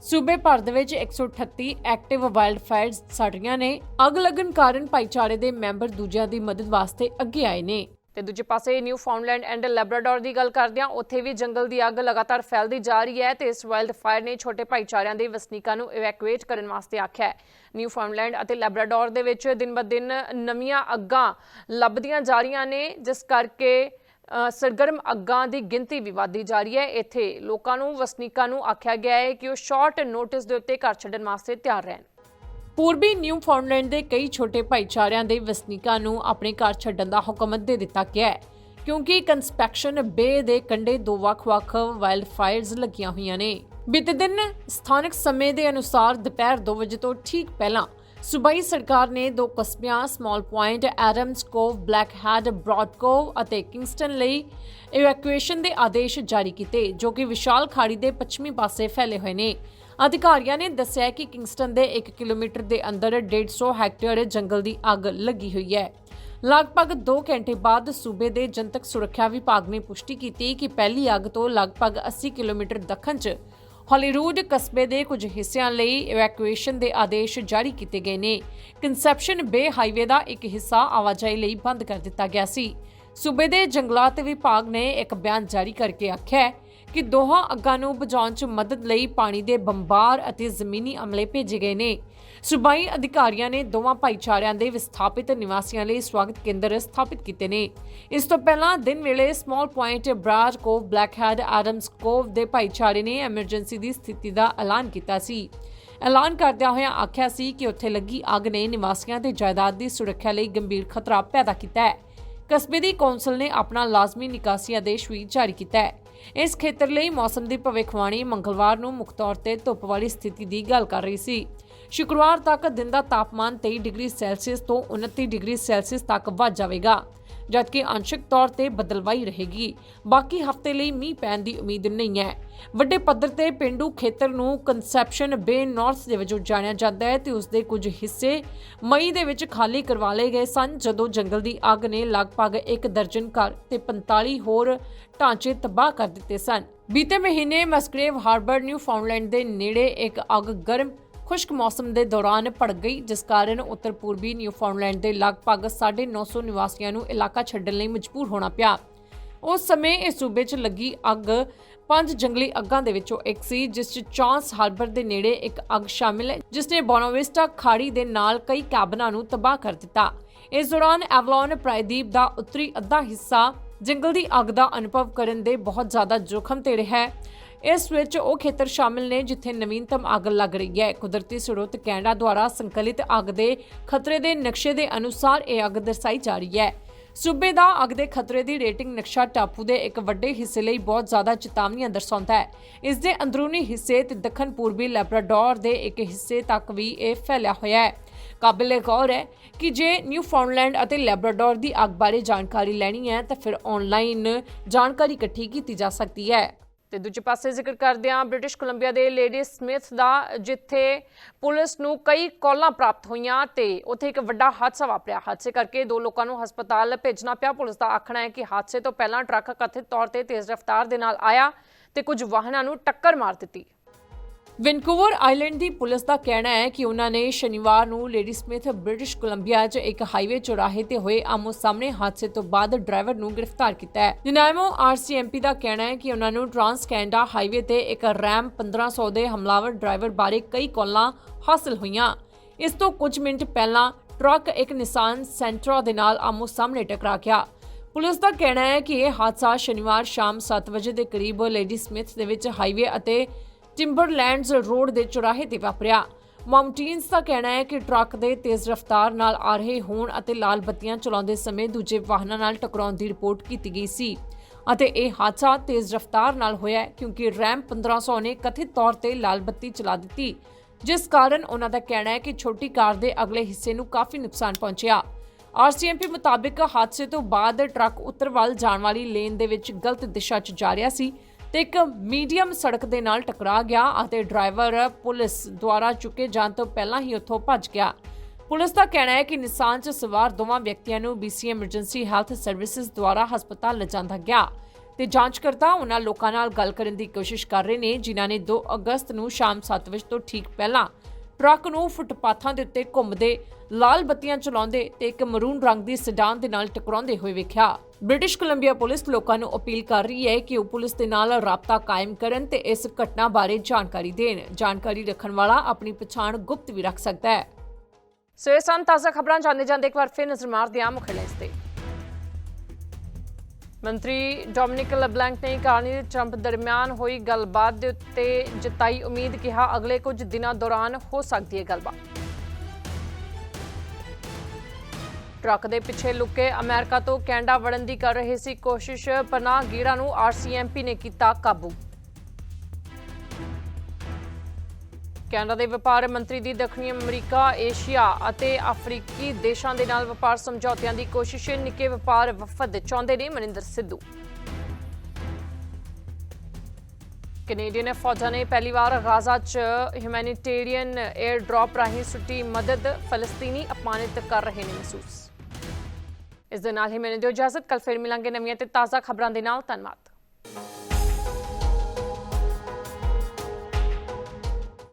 ਸੂਬੇ ਭਰ ਦੇ ਵਿੱਚ 138 ਐਕਟਿਵ ਵਾਈਲਡ ਫਾਇਰਸ ਸੜ ਰਹੀਆਂ ਨੇ। ਅੱਗ ਲੱਗਣ ਕਾਰਨ ਭਾਈਚਾਰੇ ਦੇ ਮੈਂਬਰ ਦੂਜਿਆਂ ਦੀ ਮਦਦ ਵਾਸਤੇ ਅੱਗੇ ਆਏ ਨੇ। ਤੇ ਦੂਜੇ ਪਾਸੇ ਨਿਊ ਫਾਊਂਡਲੈਂਡ ਐਂਡ ਲੈਬਰਾਡੋਰ ਦੀ ਗੱਲ ਕਰਦੇ ਹਾਂ ਉੱਥੇ ਵੀ ਜੰਗਲ ਦੀ ਅੱਗ ਲਗਾਤਾਰ ਫੈਲਦੀ ਜਾ ਰਹੀ ਹੈ ਤੇ ਇਸ ਵਾਈਲਡ ਫਾਇਰ ਨੇ ਛੋਟੇ ਭਾਈਚਾਰਿਆਂ ਦੇ ਵਸਨੀਕਾਂ ਨੂੰ ਇਵੈਕੂਏਟ ਕਰਨ ਵਾਸਤੇ ਆਖਿਆ ਹੈ। ਨਿਊ ਫਾਊਂਡਲੈਂਡ ਅਤੇ ਲੈਬਰਾਡੋਰ ਦੇ ਵਿੱਚ ਦਿਨ-ਬ-ਦਿਨ ਨਵੀਆਂ ਅੱਗਾਂ ਲੱਭਦੀਆਂ ਜਾ ਰਹੀਆਂ ਨੇ, ਜਿਸ ਕਰਕੇ ਸਰਗਰਮ ਅੱਗਾਂ ਦੀ ਗਿਣਤੀ ਵੀ ਵਧਦੀ ਜਾ ਰਹੀ ਹੈ। ਇੱਥੇ ਲੋਕਾਂ ਨੂੰ, ਵਸਨੀਕਾਂ ਨੂੰ ਆਖਿਆ ਗਿਆ ਹੈ ਕਿ ਉਹ ਸ਼ਾਰਟ ਨੋਟਿਸ ਦੇ ਉੱਤੇ ਘਰ ਛੱਡਣ ਵਾਸਤੇ ਤਿਆਰ ਰਹਿਣ। ਪੂਰਬੀ ਨਿਊ ਫਾਊਂਡਲੈਂਡ ਦੇ ਕਈ ਛੋਟੇ ਭਾਈਚਾਰਿਆਂ ਦੇ ਵਸਨੀਕਾਂ ਨੂੰ ਆਪਣੇ ਘਰ ਛੱਡਣ ਦਾ ਹੁਕਮ ਦੇ ਦਿੱਤਾ ਗਿਆ ਹੈ, ਕਿਉਂਕਿ ਕੰਸਪੈਕਸ਼ਨ ਬੇ ਦੇ ਕੰਢੇ ਦੋ ਵੱਖ-ਵੱਖ ਵਾਈਲਡ ਫਾਇਰਸ ਲੱਗੀਆਂ ਹੋਈਆਂ ਨੇ। ਬੀਤੇ ਦਿਨ ਸਥਾਨਕ ਸਮੇਂ ਦੇ ਅਨੁਸਾਰ ਦੁਪਹਿਰ 2 ਵਜੇ ਤੋਂ ਠੀਕ ਪਹਿਲਾਂ ਸੂਬਾਈ ਸਰਕਾਰ ਨੇ ਦੋ ਕਸਬਿਆਂ Small Point Adams Cove Black Head Broad Cove ਅਤੇ ਕਿੰਗਸਟਨ ਲਈ ਇਵੈਕੂਏਸ਼ਨ ਦੇ ਆਦੇਸ਼ ਜਾਰੀ ਕੀਤੇ, ਜੋ ਕਿ ਵਿਸ਼ਾਲ ਖਾੜੀ ਦੇ ਪੱਛਮੀ ਪਾਸੇ ਫੈਲੇ ਹੋਏ ਨੇ। ਅਧਿਕਾਰੀਆਂ ਨੇ ਦੱਸਿਆ ਕਿ ਕਿੰਗਸਟਨ ਦੇ 1 ਕਿਲੋਮੀਟਰ ਦੇ ਅੰਦਰ 150 ਹੈਕਟੇਅਰ ਜੰਗਲ ਦੀ ਅੱਗ ਲੱਗੀ ਹੋਈ ਹੈ। ਲਗਭਗ 2 ਘੰਟੇ ਬਾਅਦ ਸੂਬੇ ਦੇ ਜਨਤਕ ਸੁਰੱਖਿਆ ਵਿਭਾਗ ਨੇ ਪੁਸ਼ਟੀ ਕੀਤੀ ਕਿ ਪਹਿਲੀ ਅੱਗ ਤੋਂ ਲਗਭਗ 80 ਕਿਲੋਮੀਟਰ ਦੱਖਣ 'ਚ ਹਾਲੀਰੂਡ ਕਸਬੇ ਦੇ ਕੁਝ ਹਿੱਸਿਆਂ ਲਈ ਇਵੈਕੂਏਸ਼ਨ ਦੇ ਆਦੇਸ਼ ਜਾਰੀ ਕੀਤੇ ਗਏ ਨੇ। ਕਨਸੈਪਸ਼ਨ ਬੇ ਹਾਈਵੇ ਦਾ ਇੱਕ ਹਿੱਸਾ ਆਵਾਜਾਈ ਲਈ ਬੰਦ ਕਰ ਦਿੱਤਾ ਗਿਆ ਸੀ। ਸੂਬੇ ਦੇ ਜੰਗਲਾਤ ਵਿਭਾਗ ਨੇ ਇੱਕ ਬਿਆਨ ਜਾਰੀ ਕਰਕੇ ਆਖਿਆ ਹੈ ਕਿ ਦੋਹਾਂ ਅੱਗਾਂ ਨੂੰ ਬੁਝਾਉਣ 'ਚ ਮਦਦ ਲਈ ਪਾਣੀ ਦੇ ਬੰਬਾਰ ਅਤੇ ਜ਼ਮੀਨੀ ਅਮਲੇ ਭੇਜੇ ਗਏ ਨੇ। ਸੂਬਾਈ ਅਧਿਕਾਰੀਆਂ ਨੇ ਦੋਵਾਂ ਭਾਈਚਾਰਿਆਂ ਦੇ ਵਿਸਥਾਪਿਤ ਨਿਵਾਸੀਆਂ ਲਈ ਸਵਾਗਤ ਕੇਂਦਰ ਸਥਾਪਿਤ ਕੀਤੇ ਨੇ। ਇਸ ਤੋਂ ਪਹਿਲਾਂ ਦਿਨ ਵੇਲੇ Small Point Broad Cove Black Head Adams Cove ਦੇ ਭਾਈਚਾਰੇ ਨੇ ਐਮਰਜੈਂਸੀ ਦੀ ਸਥਿਤੀ ਦਾ ਐਲਾਨ ਕੀਤਾ ਸੀ। ਐਲਾਨ ਕਰਦਿਆਂ ਹੋਇਆਂ ਆਖਿਆ ਸੀ ਕਿ ਉੱਥੇ ਲੱਗੀ ਅੱਗ ਨੇ ਨਿਵਾਸੀਆਂ ਤੇ ਜਾਇਦਾਦ ਦੀ ਸੁਰੱਖਿਆ ਲਈ ਗੰਭੀਰ ਖਤਰਾ ਪੈਦਾ ਕੀਤਾ ਹੈ। ਕਸਬੇ ਦੀ ਕੌਂਸਲ ਨੇ ਆਪਣਾ ਲਾਜ਼ਮੀ ਨਿਕਾਸੀ ਆਦੇਸ਼ ਵੀ ਜਾਰੀ ਕੀਤਾ ਹੈ। ਇਸ ਖੇਤਰ ਲਈ ਮੌਸਮ ਦੀ ਭਵਿੱਖਬਾਣੀ ਮੰਗਲਵਾਰ ਨੂੰ ਮੁੱਖ ਤੌਰ ਤੇ ਧੁੱਪ ਵਾਲੀ ਸਥਿਤੀ ਦੀ ਗੱਲ ਕਰ ਰਹੀ ਸੀ। ਸ਼ੁੱਕਰਵਾਰ ਤੱਕ ਦਿਨ ਦਾ ਤਾਪਮਾਨ 23 ਡਿਗਰੀ ਸੈਲਸੀਅਸ ਤੋਂ 29 ਡਿਗਰੀ ਸੈਲਸੀਅਸ ਤੱਕ ਵੱਧ ਜਾਵੇਗਾ, ਜਦਕਿ ਅੰਸ਼ਕ ਤੌਰ ਤੇ ਬਦਲਵਾਈ ਰਹੇਗੀ। ਬਾਕੀ ਹਫ਼ਤੇ ਲਈ ਮੀਂਹ ਪੈਣ ਦੀ ਉਮੀਦ ਨਹੀਂ ਹੈ। ਵੱਡੇ ਪੱਧਰ ਤੇ ਪਿੰਡੂ ਖੇਤਰ ਨੂੰ ਕਨਸੈਪਸ਼ਨ ਬੇ ਨਾਰਥ ਦੇ ਵਜੋਂ ਜਾਣਿਆ ਜਾਂਦਾ ਹੈ ਤੇ ਉਸ ਦੇ ਕੁਝ ਹਿੱਸੇ ਮਈ ਦੇ ਵਿੱਚ ਖਾਲੀ ਕਰਵਾ ਲਏ ਗਏ ਸਨ, ਜਦੋਂ ਜੰਗਲ ਦੀ ਅੱਗ ਨੇ ਲਗਭਗ ਇੱਕ ਦਰਜਨ ਘਰ ਤੇ 45 ਹੋਰ ਢਾਂਚੇ ਤਬਾਹ ਕਰ ਦਿੱਤੇ ਸਨ। ਬੀਤੇ ਮਹੀਨੇ ਮਸਕਰੇਵ ਹਾਰਬਰ ਨਿਊ ਫਾਊਂਡਲੈਂਡ ਦੇ ਨੇੜੇ ਇੱਕ ਅੱਗ ਗਰਮ ਖੁਸ਼ਕ ਮੌਸਮ ਦੇ ਦੌਰਾਨ ਭੜਕ ਗਈ, ਜਿਸ ਕਾਰਨ ਉੱਤਰ ਪੂਰਬੀ ਨਿਊਫਾਊਂਡਲੈਂਡ ਦੇ ਲਗਭਗ 950 ਨਿਵਾਸੀਆਂ ਨੂੰ ਇਲਾਕਾ ਛੱਡਣ ਲਈ ਮਜਬੂਰ ਹੋਣਾ ਪਿਆ। ਉਸ ਸਮੇਂ ਇਸ ਸੂਬੇ 'ਚ ਲੱਗੀ ਅੱਗ, ਪੰਜ ਜੰਗਲੀ ਅੱਗਾਂ ਦੇ ਵਿੱਚੋਂ ਇੱਕ ਸੀ, ਜਿਸ 'ਚ ਚਾਂਸ ਹਾਰਬਰ ਦੇ ਨੇੜੇ ਇੱਕ ਅੱਗ ਸ਼ਾਮਿਲ ਹੈ, ਜਿਸ ਨੇ ਬੋਨਾਵਿਸਟਾ ਖਾੜੀ ਦੇ ਨਾਲ ਕਈ ਕੈਬਨਾਂ ਨੂੰ ਤਬਾਹ ਕਰ ਦਿੱਤਾ। ਇਸ ਦੌਰਾਨ ਐਵਲੋਨ ਪ੍ਰਾਇਦੀਪ ਦਾ ਉੱਤਰੀ ਅੱਧਾ ਹਿੱਸਾ ਜੰਗਲ ਦੀ ਅੱਗ ਦਾ ਅਨੁਭਵ ਕਰਨ ਦੇ ਬਹੁਤ ਜ਼ਿਆਦਾ ਜੋਖਮ ਤੇ ਰਿਹਾ ਹੈ। ਇਸ ਵਿੱਚ ਉਹ ਖੇਤਰ ਸ਼ਾਮਿਲ ਨੇ ਜਿੱਥੇ ਨਵੀਨਤਮ ਅੱਗ ਲੱਗ ਰਹੀ ਹੈ। ਕੁਦਰਤੀ ਸਰੋਤ ਕੈਨੇਡਾ ਦੁਆਰਾ ਸੰਕਲਿਤ ਅੱਗ ਦੇ ਖਤਰੇ ਦੇ ਨਕਸ਼ੇ ਦੇ ਅਨੁਸਾਰ ਇਹ ਅੱਗ ਦਰਸਾਈ ਜਾ ਰਹੀ ਹੈ। ਸੂਬੇ ਦਾ ਅੱਗ ਦੇ ਖਤਰੇ ਦੀ ਰੇਟਿੰਗ ਨਕਸ਼ਾ ਟਾਪੂ ਦੇ ਇੱਕ ਵੱਡੇ ਹਿੱਸੇ ਲਈ ਬਹੁਤ ਜ਼ਿਆਦਾ ਚੇਤਾਵਨੀਆਂ ਦਰਸਾਉਂਦਾ ਹੈ। ਇਸ ਦੇ ਅੰਦਰੂਨੀ ਹਿੱਸੇ ਤੇ ਦੱਖਣ ਪੂਰਬੀ ਲੈਬਰਾਡੋਰ ਦੇ ਇੱਕ ਹਿੱਸੇ ਤੱਕ ਵੀ ਇਹ ਫੈਲਿਆ ਹੋਇਆ ਹੈ। ਕਾਬਿਲੇ ਗੌਰ ਹੈ ਕਿ ਜੇ ਨਿਊਫਾਊਂਡਲੈਂਡ ਅਤੇ ਲੈਬਰਾਡੋਰ ਦੀ ਅੱਗ ਬਾਰੇ ਜਾਣਕਾਰੀ ਲੈਣੀ ਹੈ ਤਾਂ ਫਿਰ ਆਨਲਾਈਨ ਜਾਣਕਾਰੀ ਇਕੱਠੀ ਕੀਤੀ ਜਾ ਸਕਦੀ ਹੈ। ਤੇ ਦੂਜੇ ਪਾਸੇ ਜ਼ਿਕਰ ਕਰਦੇ ਹਾਂ, ਬ੍ਰਿਟਿਸ਼ ਕੋਲੰਬੀਆ ਦੇ ਲੇਡੀ ਸਮਿਥ ਦਾ, ਜਿੱਥੇ ਪੁਲਿਸ ਨੂੰ ਕਈ ਕਾਲਾਂ ਪ੍ਰਾਪਤ ਹੋਈਆਂ ਤੇ ਉੱਥੇ ਇੱਕ ਵੱਡਾ ਹਾਦਸਾ ਵਾਪਰਿਆ। ਹਾਦਸੇ ਕਰਕੇ ਦੋ ਲੋਕਾਂ ਨੂੰ ਹਸਪਤਾਲ ਭੇਜਣਾ ਪਿਆ। ਪੁਲਿਸ ਦਾ ਆਖਣਾ ਹੈ ਕਿ ਹਾਦਸੇ ਤੋਂ ਪਹਿਲਾਂ ਟਰੱਕ ਕਥਿਤ ਤੌਰ ਤੇ ਤੇਜ਼ ਰਫ਼ਤਾਰ ਦੇ ਨਾਲ ਆਇਆ ਤੇ ਕੁਝ ਵਾਹਨਾਂ ਨੂੰ ਟੱਕਰ ਮਾਰ ਦਿੱਤੀ। ਵੈਨਕੂਵਰ ਆਈਲੈਂਡ ਦੀ ਪੁਲਿਸ ਦਾ ਕਹਿਣਾ ਹੈ ਕਿ ਉਹਨਾਂ ਨੇ ਸ਼ਨੀਵਾਰ ਨੂੰ ਲੇਡੀ ਸਮਿਥ ਬ੍ਰਿਟਿਸ਼ ਕੋਲੰਬੀਆ 'ਚ ਇੱਕ ਹਾਈਵੇ ਚੌਰਾਹੇ ਤੇ ਹੋਏ ਆਮੋ ਸਾਹਮਣੇ ਹਾਦਸੇ ਤੋਂ ਬਾਅਦ ਡਰਾਈਵਰ ਨੂੰ ਗ੍ਰਿਫਤਾਰ ਕੀਤਾ ਹੈ। ਨਿਨਾਇਮੋ ਆਰਸੀਐਮਪੀ ਦਾ ਕਹਿਣਾ ਹੈ ਕਿ ਉਹਨਾਂ ਨੂੰ ਟਰਾਂਸ ਕੈਨੇਡਾ ਹਾਈਵੇ ਤੇ ਇੱਕ ਰੈਮ 1500 ਦੇ ਹਮਲਾਵਰ ਡਰਾਈਵਰ ਬਾਰੇ ਕਈ ਕਾਲਾਂ ਹਾਸਲ ਹੋਈਆਂ। ਇਸ ਤੋਂ ਕੁਝ ਮਿੰਟ ਪਹਿਲਾਂ ਟਰੱਕ ਇੱਕ ਨਿਸਾਨ ਸੈਂਟਰਾ ਦੇ ਨਾਲ ਆਮੋ ਸਾਹਮਣੇ ਟਕਰਾ ਗਿਆ। ਪੁਲਿਸ ਦਾ ਕਹਿਣਾ ਹੈ ਕਿ ਇਹ ਹਾਦਸਾ ਸ਼ਨੀਵਾਰ ਸ਼ਾਮ 7 ਵਜੇ ਦੇ ਕਰੀਬ ਲੇਡੀ ਸਮਿਥ ਦੇ ਵਿੱਚ ਹਾਈਵੇ ਅਤੇ ਟਿੰਬਰਲੈਂਡਸ ਰੋਡ ਦੇ ਚੌਰਾਹੇ ਤੇ ਵਾਪਰਿਆ। ਮਾਊਂਟੇਨਸ ਦਾ ਕਹਿਣਾ ਹੈ ਕਿ ਟਰੱਕ ਦੇ ਤੇਜ਼ ਰਫ਼ਤਾਰ ਨਾਲ ਆ ਰਹੇ ਹੋਣ ਅਤੇ ਲਾਲ ਬੱਤੀਆਂ ਚਲਾਉਂਦੇ ਸਮੇਂ ਦੂਜੇ ਵਾਹਨਾਂ ਨਾਲ ਟਕਰਾਉਣ ਦੀ ਰਿਪੋਰਟ ਕੀਤੀ ਗਈ ਸੀ। ਅਤੇ ਇਹ ਹਾਦਸਾ ਤੇਜ਼ ਰਫ਼ਤਾਰ ਨਾਲ ਹੋਇਆ ਹੈ ਕਿਉਂਕਿ ਰੈਮ 1500 ਨੇ ਕਥਿਤ ਤੌਰ ਤੇ ਲਾਲ ਬੱਤੀ ਚਲਾ ਦਿੱਤੀ। ਜਿਸ ਕਾਰਨ ਉਹਨਾਂ ਦਾ ਕਹਿਣਾ ਹੈ ਕਿ ਛੋਟੀ ਕਾਰ ਦੇ ਅਗਲੇ ਹਿੱਸੇ ਨੂੰ ਕਾਫੀ ਨੁਕਸਾਨ ਪਹੁੰਚਿਆ। ਆਰਸੀਐਮਪੀ ਮੁਤਾਬਿਕ ਹਾਦਸੇ ਤੋਂ ਬਾਅਦ ਟਰੱਕ ਉੱਤਰ ਵੱਲ ਜਾਣ ਵਾਲੀ ਲੇਨ ਦੇ ਵਿੱਚ ਗਲਤ ਦਿਸ਼ਾ 'ਚ ਜਾ ਰਿਹਾ ਸੀ। ਤੇ ਇੱਕ ਮੀਡੀਅਮ ਸੜਕ ਦੇ ਨਾਲ ਟਕਰਾ ਗਿਆ ਅਤੇ ਡਰਾਈਵਰ ਪੁਲਿਸ ਦੁਆਰਾ ਚੁੱਕੇ ਜਾਣ ਤੋਂ ਪਹਿਲਾਂ ਹੀ ਉੱਥੋਂ ਭੱਜ ਗਿਆ। ਪੁਲਿਸ ਦਾ ਕਹਿਣਾ ਹੈ ਕਿ ਨਿਸਾਨ 'ਚ ਸਵਾਰ ਦੋਵਾਂ ਵਿਅਕਤੀਆਂ ਨੂੰ BC ਐਮਰਜੈਂਸੀ ਹੈਲਥ ਸਰਵਿਸਿਜ਼ ਦੁਆਰਾ ਹਸਪਤਾਲ ਲਿਜਾਂਦਾ ਗਿਆ ਤੇ ਜਾਂਚ ਕਰਤਾ ਉਹਨਾਂ ਲੋਕਾਂ ਨਾਲ ਗੱਲ ਕਰਨ ਦੀ ਕੋਸ਼ਿਸ਼ ਕਰ ਰਹੇ ਨੇ, ਜਿਨ੍ਹਾਂ ਨੇ 2 ਅਗਸਤ ਨੂੰ ਸ਼ਾਮ 7 ਵਜੇ ਤੋਂ ਠੀਕ ਪਹਿਲਾਂ ਟਰੱਕ ਨੂੰ ਫੁੱਟਪਾਥਾਂ ਦੇ ਉੱਤੇ ਘੁੰਮਦੇ, ਲਾਲ ਬੱਤੀਆਂ ਚਲਾਉਂਦੇ ਤੇ ਇੱਕ ਮਰੂਨ ਰੰਗ ਦੀ ਸੈਡਾਨ ਦੇ ਨਾਲ ਟਕਰਾਉਂਦੇ ਹੋਏ ਵੇਖਿਆ। ਬ੍ਰਿਟਿਸ਼ ਕੋਲੰਬੀਆ ਪੁਲਿਸ ਲੋਕਾਂ ਨੂੰ ਅਪੀਲ ਕਰ ਰਹੀ ਹੈ ਕਿ ਉਹ ਪੁਲਿਸ ਦੇ ਨਾਲ ਰਾਬਤਾ ਕਾਇਮ ਕਰਨ ਤੇ ਇਸ ਘਟਨਾ ਬਾਰੇ ਜਾਣਕਾਰੀ ਦੇਣ। ਜਾਣਕਾਰੀ ਰੱਖਣ ਵਾਲਾ ਆਪਣੀ ਪਛਾਣ ਗੁਪਤ ਵੀ ਰੱਖ ਸਕਦਾ ਹੈ। ਸੋ ਇਹ ਸਨ ਤਾਜ਼ਾ ਖਬਰਾਂ। ਜਾਣਦੇ ਜਾਂਦੇ ਇੱਕ ਵਾਰ ਫਿਰ ਨਜ਼ਰ ਮਾਰਦੇ ਆ ਮੁੱਖ headlines ਤੇ। ਮੰਤਰੀ ਡੋਮਿਨਿਕ ਲਬਲੈਂਕ ਨੇ ਕਾਰਨੀ ਤੇ ਟਰੰਪ ਦਰਮਿਆਨ ਹੋਈ ਗੱਲਬਾਤ ਦੇ ਉੱਤੇ ਜਤਾਈ ਉਮੀਦ ਕਿਹਾ ਅਗਲੇ ਕੁਝ ਦਿਨਾਂ ਦੌਰਾਨ ਹੋ ਸਕਦੀ ਹੈ ਗੱਲਬਾਤ। ਟਰੱਕ ਦੇ ਪਿੱਛੇ ਲੁਕੇ ਅਮਰੀਕਾ ਤੋਂ ਕੈਨੇਡਾ ਵੜਨ ਦੀ ਕਰ ਰਹੇ ਸੀ ਕੋਸ਼ਿਸ਼ ਪਨਾਹ ਗੀਰਾ ਨੂੰ ਆਰਸੀਐਮਪੀ ਨੇ ਕੀਤਾ ਕਾਬੂ। ਕੈਨੇਡਾ ਦੇ ਵਪਾਰ ਮੰਤਰੀ ਦੀ ਦੱਖਣੀ ਅਮਰੀਕਾ, ਏਸ਼ੀਆ ਅਤੇ ਅਫਰੀਕੀ ਦੇਸ਼ਾਂ ਦੇ ਨਾਲ ਵਪਾਰ ਸਮਝੌਤਿਆਂ ਦੀ ਕੋਸ਼ਿਸ਼ ਨਿੱਕੇ ਵਪਾਰ ਵਫਦ ਚਾਹੁੰਦੇ ਨੇ ਮਨਿੰਦਰ ਸਿੱਧੂ। ਕੈਨੇਡੀਅਨ ਫੌਜਾਂ ਨੇ ਪਹਿਲੀ ਵਾਰ ਗਾਜ਼ਾ 'ਚ ਹਿਊਮੈਨਿਟੇਰੀਅਨ 에ਅਰ ਡ੍ਰੌਪ ਰਾਹੀਂ ਸੁੱਟੀ ਮਦਦ ਫਲਸਤੀਨੀ ਅਪਮਾਨਿਤ ਕਰ ਰਹੇ ਨੇ ਮਹਿਸੂਸ। ਇਸ ਦੇ ਨਾਲ ਹੀ ਮੈਨੂੰ ਦਿਓ ਇਜਾਜ਼ਤ ਕੱਲ ਫਿਰ ਮਿਲਾਂਗੇ ਨਵੀਆਂ ਤੇ ਤਾਜ਼ਾ ਖਬਰਾਂ ਦੇ ਨਾਲ। ਧੰਨਵਾਦ।